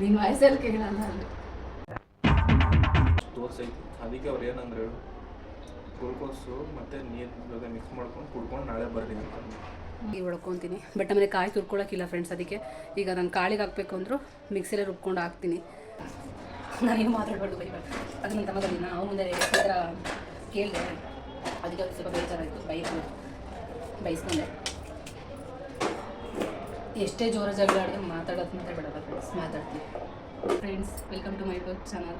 ನಿನ್ನ ವಯಸ್ಸಲ್ಲಿ ಕೇಳಲ್ಲ ಅದಕ್ಕೆ ಅವ್ರು ಏನಂದ್ರೆ ಹೇಳು ಗ್ಲೂಕೋಸು ಮತ್ತು ನೀರು ಜೊತೆ ಮಿಕ್ಸ್ ಮಾಡ್ಕೊಂಡು ಕುಡ್ಕೊಂಡು ನಾಳೆ ಬರ್ತೀನಿ ಅಂತ ಅಂದ್ರು. ಈಗ ಹೊಡ್ಕೊತೀನಿ ಬಟ್ ಆಮೇಲೆ ಕಾಯಿ ತುರ್ಕೊಳಕ್ಕಿಲ್ಲ ಫ್ರೆಂಡ್ಸ್ ಅದಕ್ಕೆ. ಈಗ ನಾನು ಕಾಳಿಗೆ ಹಾಕ್ಬೇಕು ಅಂದರೂ ಮಿಕ್ಸಿಲೇ ರುಬ್ಕೊಂಡು ಹಾಕ್ತೀನಿ. ನಾನೇನು ಮಾತಾಡ್ಬಾರ್ದು ಬೈಬಾರ್ದು ಅದು ನನ್ನ ತಮ್ಮದಲ್ಲಿ. ನಾವು ಮುಂದೆ ಕೇಳಿದೆ. ಅದಕ್ಕೆ ಅವ್ರಿಗೆ ಸ್ವಲ್ಪ ಬೇಜಾರಾಯಿತು. ಬೈಸ್ ಬೈಸ್ಕೊಂಡೆ. ಎಷ್ಟೇ ಜೋರ ಜಗಳ ಆಡಿದ್ರೆ ಮಾತಾಡೋದು ಬಿಡಲ್ಲ ಫ್ರೆಂಡ್ಸ್ ಮಾತಾಡ್ತೀನಿ friends welcome to my YouTube channel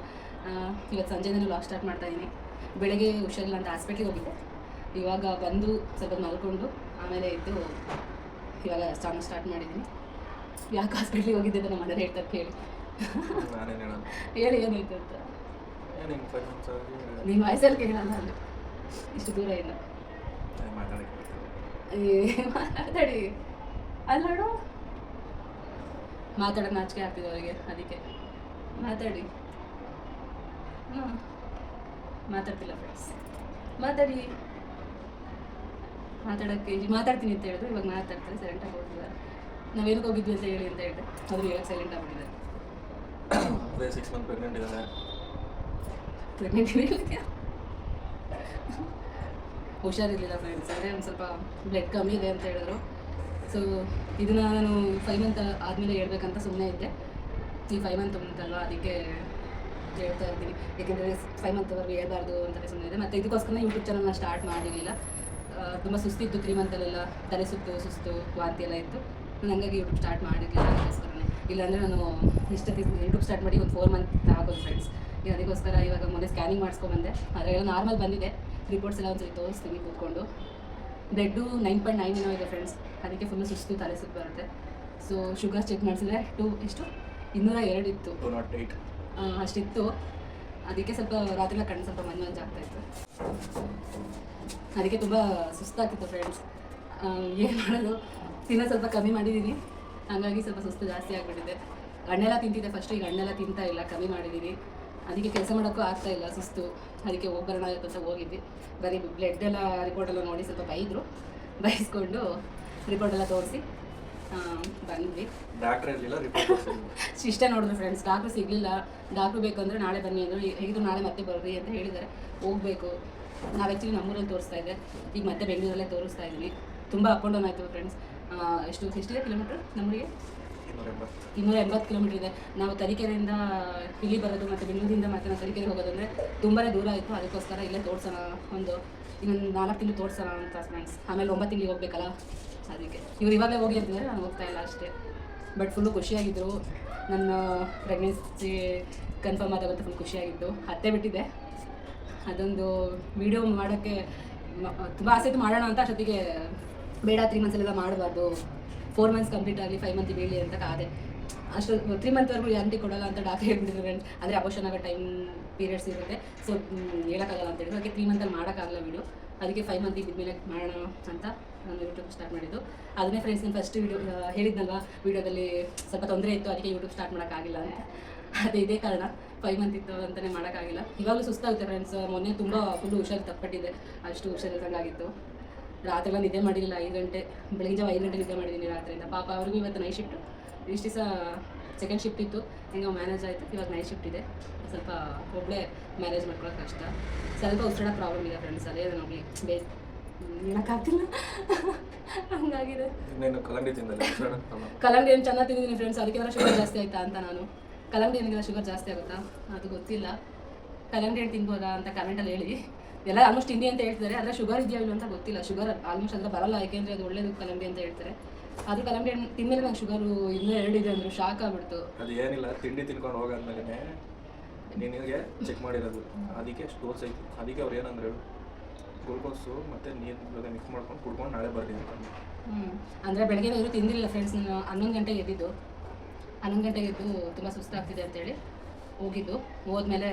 ಇವತ್ತು ಸಂಜೆ ನಾನು ಲಾಸ್ಟ್ ಸ್ಟಾರ್ಟ್ ಮಾಡ್ತಾ ಇದ್ದೀನಿ ಬೆಳಗ್ಗೆ ಹುಷಾರಿಲ್ಲ ಅಂತ ಹಾಸ್ಪಿಟ್ಲಿಗೆ ಹೋಗಿದ್ದೆ. ಇವಾಗ ಬಂದು ಸ್ವಲ್ಪ ಮಲ್ಕೊಂಡು ಆಮೇಲೆ ಇದ್ದು ಇವಾಗ ಚಾನಲ್ ಸ್ಟಾರ್ಟ್ ಮಾಡಿದ್ದೀನಿ ಯಾಕೆ ಹಾಸ್ಪಿಟ್ಲಿಗೆ ಹೋಗಿದ್ದೆ ಅಂತ ನಮ್ಮ ಮನೇಲಿ ಹೇಳ್ತಾರೆ ಕೇಳಿ. ಹೇಳಿ ಏನಾಯ್ತು ಅಂತ. ನಿಮ್ಮ ವಯಸ್ಸಲ್ಲಿ ಕೇಳಲ್ಲ ಅಲ್ಲಿ. ಇಷ್ಟು ದೂರ ಇಲ್ಲ. ಮಾತಾಡಿ. ಅಲ್ಲಾಡು ಮಾತಾಡೋಕೆ ನಾಚಿಕೆ ಆಗ್ತಿದೆ ಅವರಿಗೆ ಅದಕ್ಕೆ. ಮಾತಾಡಿ. ಹ್ಞೂ ಮಾತಾಡ್ತಿಲ್ಲ ಫ್ರೆಂಡ್ಸ್ ಮಾತಾಡಿ. ಮಾತಾಡೋಕ್ಕೆ ಮಾತಾಡ್ತೀನಿ ಅಂತ ಹೇಳಿದ್ರು ಇವಾಗ ಮಾತಾಡ್ತಾರೆ ಸೈಲೆಂಟಾಗಿ ನಾವು ಎಲ್ಲಿಗೆ ಹೋಗಿದ್ವಿ ಅಂತ ಹೇಳಿ ಅಂತ ಹೇಳಿದೆ ಅದ್ರ ಇವಾಗ ಸೈಲೆಂಟ್ ಆಗ್ಬಿಟ್ಟಿದ್ದಾರೆ. ಅದೇ ಸಿಕ್ಸ್ ಮಂತ್ ಪ್ರೆಗ್ನೆಂಟ್ ಇದ್ದಾನೆ ಪ್ರೆಗ್ನೆಂಟ್ ಇರಲಿಕ್ಕೆ ಹುಷಾರಿರಲಿಲ್ಲ ಫ್ರೆಂಡ್ಸ್ ಅಂದರೆ ಒಂದು ಸ್ವಲ್ಪ ಬ್ಲಡ್ ಕಮ್ಮಿ ಇದೆ ಅಂತ ಹೇಳಿದ್ರು. ಸೊ ಇದನ್ನು ನಾನು ಫೈವ್ ಮಂತ್ ಆದಮೇಲೆ ಹೇಳ್ಬೇಕಂತ ಸುಮ್ಮನೆ ಇದ್ದೆ. ಈ ಫೈವ್ ಮಂತ್ ಉಂಟಲ್ವ, ಅದಕ್ಕೆ ಹೇಳ್ತಾ ಇರ್ತೀನಿ. ಏಕೆಂದರೆ ಫೈವ್ ಮಂತ್ವರೆಗೂ ಹೇಳ್ಬಾರ್ದು ಅಂತಲೇ ಸುಮ್ಮನೆ ಇದೆ ಮತ್ತು ಇದಕ್ಕೋಸ್ಕರ ಯೂಟ್ಯೂಬ್ ಚಾನಲ್ನ ಸ್ಟಾರ್ಟ್ ಮಾಡಿರಲಿಲ್ಲ. ತುಂಬ ಸುಸ್ತಿತ್ತು ತ್ರೀ ಮಂತಲ್ಲೆಲ್ಲ ತಲೆ ಸುತ್ತು, ಸುಸ್ತು, ವಾಂತಿ ಎಲ್ಲ ಇತ್ತು. ನಾನು ಹಂಗಾಗಿ ಯೂಟ್ಯೂಬ್ ಸ್ಟಾರ್ಟ್ ಮಾಡಿರಲಿಲ್ಲ ಅದಕ್ಕೋಸ್ಕರನೇ. ಇಲ್ಲಾಂದರೆ ನಾನು ಇಷ್ಟೊತ್ತಿಗೆ ಯೂಟ್ಯೂಬ್ ಸ್ಟಾರ್ಟ್ ಮಾಡಿ ಒಂದು ಫೋರ್ ಮಂತ್ ಆಗೋದು ಫ್ರೆಂಡ್ಸ್ ಅದಕ್ಕೋಸ್ಕರ ಇವಾಗ ಮೊನ್ನೆ ಸ್ಕ್ಯಾನಿಂಗ್ ಮಾಡಿಸ್ಕೊಂಬಂದೆ ಅದರೆಲ್ಲ ನಾರ್ಮಲ್ ಬಂದಿದೆ. ರಿಪೋರ್ಟ್ಸ್ ಎಲ್ಲ ಒಂದ್ಸರಿ ತೋರಿಸ್ತೀನಿ ಕೂತ್ಕೊಂಡು. ಬ್ಲಡ್ಡು ನೈನ್ ಪಾಯಿಂಟ್ ನೈನ್ ಏನೋ ಇದೆ ಫ್ರೆಂಡ್ಸ್ ಅದಕ್ಕೆ ಫುಲ್ ಸುಸ್ತು ತಲೆ ಸುತ್ತು ಬರುತ್ತೆ. ಸೊ ಶುಗರ್ ಚೆಕ್ ಮಾಡಿಸಿದ್ರೆ ಟು ಎಷ್ಟು? ಇನ್ನೂರ ಎರಡು ಇತ್ತು ಅಷ್ಟಿತ್ತು. ಅದಕ್ಕೆ ಸ್ವಲ್ಪ ರಾತ್ರಿ ಕಣ್ಣು ಸ್ವಲ್ಪ ಮಂಜು ಮಂಜು ಆಗ್ತಾ ಇತ್ತು. ಅದಕ್ಕೆ ತುಂಬ ಸುಸ್ತಾಗ್ತಿತ್ತು ಫ್ರೆಂಡ್ಸ್ ಏನು ಮಾಡೋದು? ತಿನ್ನೋ ಸ್ವಲ್ಪ ಕಮ್ಮಿ ಮಾಡಿದ್ದೀನಿ ಹಾಗಾಗಿ ಸ್ವಲ್ಪ ಸುಸ್ತು ಜಾಸ್ತಿ ಆಗಿಬಿಟ್ಟಿದೆ. ಹಣ್ಣೆಲ್ಲ ತಿಂತಿದ್ದೆ ಫಸ್ಟ್ ಈಗ ಹಣ್ಣೆಲ್ಲ ತಿಂತಾ ಇಲ್ಲ ಕಮ್ಮಿ ಮಾಡಿದ್ದೀನಿ ಅದಕ್ಕೆ ಕೆಲಸ ಮಾಡೋಕ್ಕೂ ಆಗ್ತಾ ಇಲ್ಲ. ಸುಸ್ತು. ಅದಕ್ಕೆ ಒಬ್ಬರಣ ಅಂತ ಹೋಗಿದ್ವಿ. ಬರೀ ಬ್ಲಡ್ ಎಲ್ಲ ರಿಪೋರ್ಟ್ ಎಲ್ಲ ನೋಡಿ ಸ್ವಲ್ಪ ಬೈದರು. ಬೈಸ್ಕೊಂಡು ರಿಪೋರ್ಟ್ ಎಲ್ಲ ತೋರಿಸಿ ಬಂದ್ವಿ. ಇಷ್ಟ ನೋಡಿದ್ರು ಫ್ರೆಂಡ್ಸ್ ಡಾಕ್ಟ್ರು ಸಿಗಲಿಲ್ಲ. ಡಾಕ್ಟ್ರು ಬೇಕಂದ್ರೆ ನಾಳೆ ಬನ್ನಿ ಅಂದರು. ಹೇಗಿದ್ರು ನಾಳೆ ಮತ್ತೆ ಬರ್ರಿ ಅಂತ ಹೇಳಿದ್ದಾರೆ. ಹೋಗಬೇಕು. ನಾವು ಆ್ಯಕ್ಚುಲಿ ನಮ್ಮೂರಲ್ಲಿ ತೋರಿಸ್ತಾ ಇದ್ದೆ. ಈಗ ಮತ್ತೆ ಬೆಂಗಳೂರಲ್ಲೇ ತೋರಿಸ್ತಾ ಇದ್ದೀನಿ. ತುಂಬ ಅಪ್ ಆ್ಯಂಡ್ ಡೌನ್ ಆಯಿತು ಫ್ರೆಂಡ್ಸ್ ಎಷ್ಟು ಎಷ್ಟಿದೆ ಕಿಲೋಮೀಟ್ರ್ ನಮ್ಮೂರಿಗೆ? ಇನ್ನೂರ ಎಂಬತ್ತು ಕಿಲೋಮೀಟರ್ ಇದೆ. ನಾವು ತರೀಕೆರೆಯಿಂದ ಇಲ್ಲಿ ಬರೋದು ಮತ್ತು ಬೆಂಗಳೂರಿಂದ ಮತ್ತೆ ನಾವು ತರೀಕೆರೆ ಹೋಗೋದಂದರೆ ತುಂಬಾ ದೂರ ಆಯಿತು. ಅದಕ್ಕೋಸ್ಕರ ಇಲ್ಲೇ ತೋರ್ಸೋಣ ಒಂದು ಇನ್ನೊಂದು ನಾಲ್ಕು ತಿಂಗಳು ತೋರ್ಸೋಣ ಅಂತ ಫ್ರೆಂಡ್ಸ್ ಆಮೇಲೆ ಒಂಬತ್ತು ತಿಂಗಳಿಗೆ ಹೋಗ್ಬೇಕಲ್ಲ ಅದಕ್ಕೆ. ಇವ್ರು ಇವಾಗಲೇ ಹೋಗಿ ಅಂತಿದ್ದಾರೆ. ನಾನು ಹೋಗ್ತಾ ಇಲ್ಲ ಅಷ್ಟೇ. ಬಟ್ ಫುಲ್ಲು ಖುಷಿಯಾಗಿದ್ದರು ನನ್ನ ಪ್ರೆಗ್ನೆನ್ಸಿ ಕನ್ಫರ್ಮ್ ಆದಾಗ ಫುಲ್ ಖುಷಿಯಾಗಿತ್ತು. ಅತ್ತೆ ಬಿಟ್ಟಿದೆ. ಅದೊಂದು ವಿಡಿಯೋ ಮಾಡೋಕ್ಕೆ ತುಂಬ ಆಸೆ ಮಾಡೋಣ ಅಂತ ಅಷ್ಟೊತ್ತಿಗೆ ಬೇಡ ತ್ರೀ ಮಂತ್ಸಲ್ಲೆಲ್ಲ ಮಾಡಬಾರ್ದು. ಫೋರ್ ಮಂತ್ಸ್ ಕಂಪ್ಲೀಟ್ ಆಗಲಿ ಫೈವ್ ಮಂತ್ ಬೀಳಿ ಅಂತ ಕಾದೆ. ಅಷ್ಟು ತ್ರೀ ಮಂತ್ವರೆಗೂ ಗ್ಯಾರಂಟಿ ಕೊಡೋಲ್ಲ ಅಂತ ಡಾಕ್ಟರ್ ಹೇಳ್ಬಿಟ್ಟಿದ್ರು ಫ್ರೆಂಡ್ಸ್ ಅಂದರೆ ಅಬೋಷನ್ ಆಗೋ ಟೈಮ್ ಪೀರಿಯಡ್ಸ್ ಇರುತ್ತೆ ಸೊ ಹೇಳೋಕ್ಕಾಗಲ್ಲ ಅಂತ ಹೇಳಿದ್ರು. ಅದಕ್ಕೆ ತ್ರೀ ಮಂತಲ್ಲಿ ಮಾಡೋಕ್ಕಾಗಲ್ಲ ವಿಡಿಯೋ ಅದಕ್ಕೆ ಫೈವ್ ಮಂತ್ ಇದ್ಮೇಲೆ ಮಾಡೋಣ ಅಂತ ನಾನು ಯೂಟ್ಯೂಬ್ ಸ್ಟಾರ್ಟ್ ಮಾಡಿದ್ದು. ಅದನ್ನೇ ಫ್ರೆಂಡ್ಸ್ ನಾನು ಫಸ್ಟ್ ವಿಡಿಯೋ ಹೇಳಿದ್ನಲ್ವ? ವೀಡಿಯೋದಲ್ಲಿ ಸ್ವಲ್ಪ ತೊಂದರೆ ಇತ್ತು, ಅದಕ್ಕೆ ಯೂಟ್ಯೂಬ್ ಸ್ಟಾರ್ಟ್ ಮಾಡೋಕ್ಕಾಗಿಲ್ಲ ಅಂತ. ಅದೇ ಇದೇ ಕಾರಣ ಫೈವ್ ಮಂತ್ ಇತ್ತು ಅಂತಲೇ ಮಾಡೋಕ್ಕಾಗಿಲ್ಲ. ಇವಾಗಲೂ ಸುಸ್ತಾಗುತ್ತೆ ಫ್ರೆಂಡ್ಸ್ ಮೊನ್ನೆ ತುಂಬ ಫುಲ್ಲು ಹುಷಾರು ತಪ್ಪಿಟ್ಟಿದೆ ಅಷ್ಟು ಹುಷಾರಿಲ್ದಂಗಾಗಿತ್ತು. ರಾತ್ರಿ ಎಲ್ಲ ನಿದ್ದೆ ಮಾಡಿರಲಿಲ್ಲ ಐದು ಗಂಟೆ ಬೆಳಗ್ಗೆ ಜಾವ ಐದು ಗಂಟೆ ನಿದ್ದೆ ಮಾಡಿದ್ದೀನಿ ರಾತ್ರಿಯಿಂದ ಪಾಪ ಅವ್ರಿಗೂ ಇವತ್ತು ನೈಟ್ ಶಿಫ್ಟ್ ಇಷ್ಟು ದಿವಸ ಸೆಕೆಂಡ್ ಶಿಫ್ಟ್ ಇತ್ತು. ಹೆಂಗೆ ಮ್ಯಾನೇಜ್ ಆಯಿತು. ಇವಾಗ ನೈಟ್ ಶಿಫ್ಟ್ ಇದೆ. ಸ್ವಲ್ಪ ಒಬ್ಬಳೇ ಮ್ಯಾನೇಜ್ ಮಾಡ್ಕೊಳ್ಳೋಕೆ ಕಷ್ಟ. ಸ್ವಲ್ಪ ಉಸಿರಾಡ ಪ್ರಾಬ್ಲಮ್ ಇದೆ ಫ್ರೆಂಡ್ಸ್ ಅದೇ ನಮಗೆ ಬೇ ಹೇಳೋಕ್ಕಾಗ್ತಿಲ್ಲ ಹಂಗಾಗಿದೆ. ಕಲ್ಲಂಗಡಿ ಏನು ಚೆನ್ನಾಗಿ ತಿಂದಿದ್ದೀನಿ ಫ್ರೆಂಡ್ಸ್ ಅದಕ್ಕೆಲ್ಲ ಶುಗರ್ ಜಾಸ್ತಿ ಆಯ್ತಾ ಅಂತ ನಾನು. ಕಲ್ಲಂಗಡಿ ಏನಿಗೆಲ್ಲ ಶುಗರ್ ಜಾಸ್ತಿ ಆಗುತ್ತಾ? ಅದು ಗೊತ್ತಿಲ್ಲ. ಕಲ್ಲಂಗಡಿ ಏನು ತಿನ್ಬೋದಾ ಅಂತ ಕಮೆಂಟಲ್ಲಿ ಹೇಳಿ. ಎಲ್ಲ ಆಲ್ಮೋಸ್ಟ್ ತಿಂಡಿ ಅಂತ ಹೇಳ್ತಾರೆ ಆದರೆ ಶುಗರ್ ಇದೆಯಾ ಇಲ್ಲ ಅಂತ ಗೊತ್ತಿಲ್ಲ. ಶುಗರ್ ಆಲ್ಮೋಸ್ಟ್ ಅದರ ಬರಲ್ಲ. ಯಾಕೆಂದರೆ ಅದು ಒಳ್ಳೇದು ಕಲಂಬಿ ಅಂತ ಹೇಳ್ತಾರೆ. ಅದು ಕಲಂಬಿ ಹಣ್ಣು ತಿಂದಮೇಲೆ ನಂಗೆ ಶುಗರು ಇನ್ನೂ ಎರಡಿದೆ ಅಂದ್ರೆ. ಶಾಕ್ ಆಗ್ಬಿಡ್ತು. ಅದು ಏನಿಲ್ಲ. ತಿಂಡಿ ತಿನ್ಕೊಂಡು ಹೋಗಾದ್ಮೇಲೆ ನಿನಗೆ ಚೆಕ್ ಮಾಡಿರೋದು. ಅದಕ್ಕೆ ಸ್ಟೋರ್ಸ್ ಐತಿ. ಅದಕ್ಕೆ ಅವ್ರು ಏನಂದ್ರೆ ಗ್ಲುಕೋಸು ಮತ್ತು ನೀರು ಜೊತೆ ಮಿಕ್ಸ್ ಮಾಡ್ಕೊಂಡು ಕುಡ್ಕೊಂಡು ನಾಳೆ ಬರ್ತೀನಿ ಅಂತ. ಹ್ಞೂ ಅಂದರೆ ಬೆಳಗ್ಗೆ ಇವರು ತಿಂದಿರಲಿಲ್ಲ ಫ್ರೆಂಡ್ಸ್ ನಾನು. ಹನ್ನೊಂದು ಗಂಟೆಗೆ ಎದ್ದಿದ್ದು. ಹನ್ನೊಂದು ಗಂಟೆಗೆ ಎದ್ದು ತುಂಬ ಸುಸ್ತಾಗ್ತಿದೆ ಅಂತೇಳಿ ಹೋಗಿದ್ದು. ಹೋದ್ಮೇಲೆ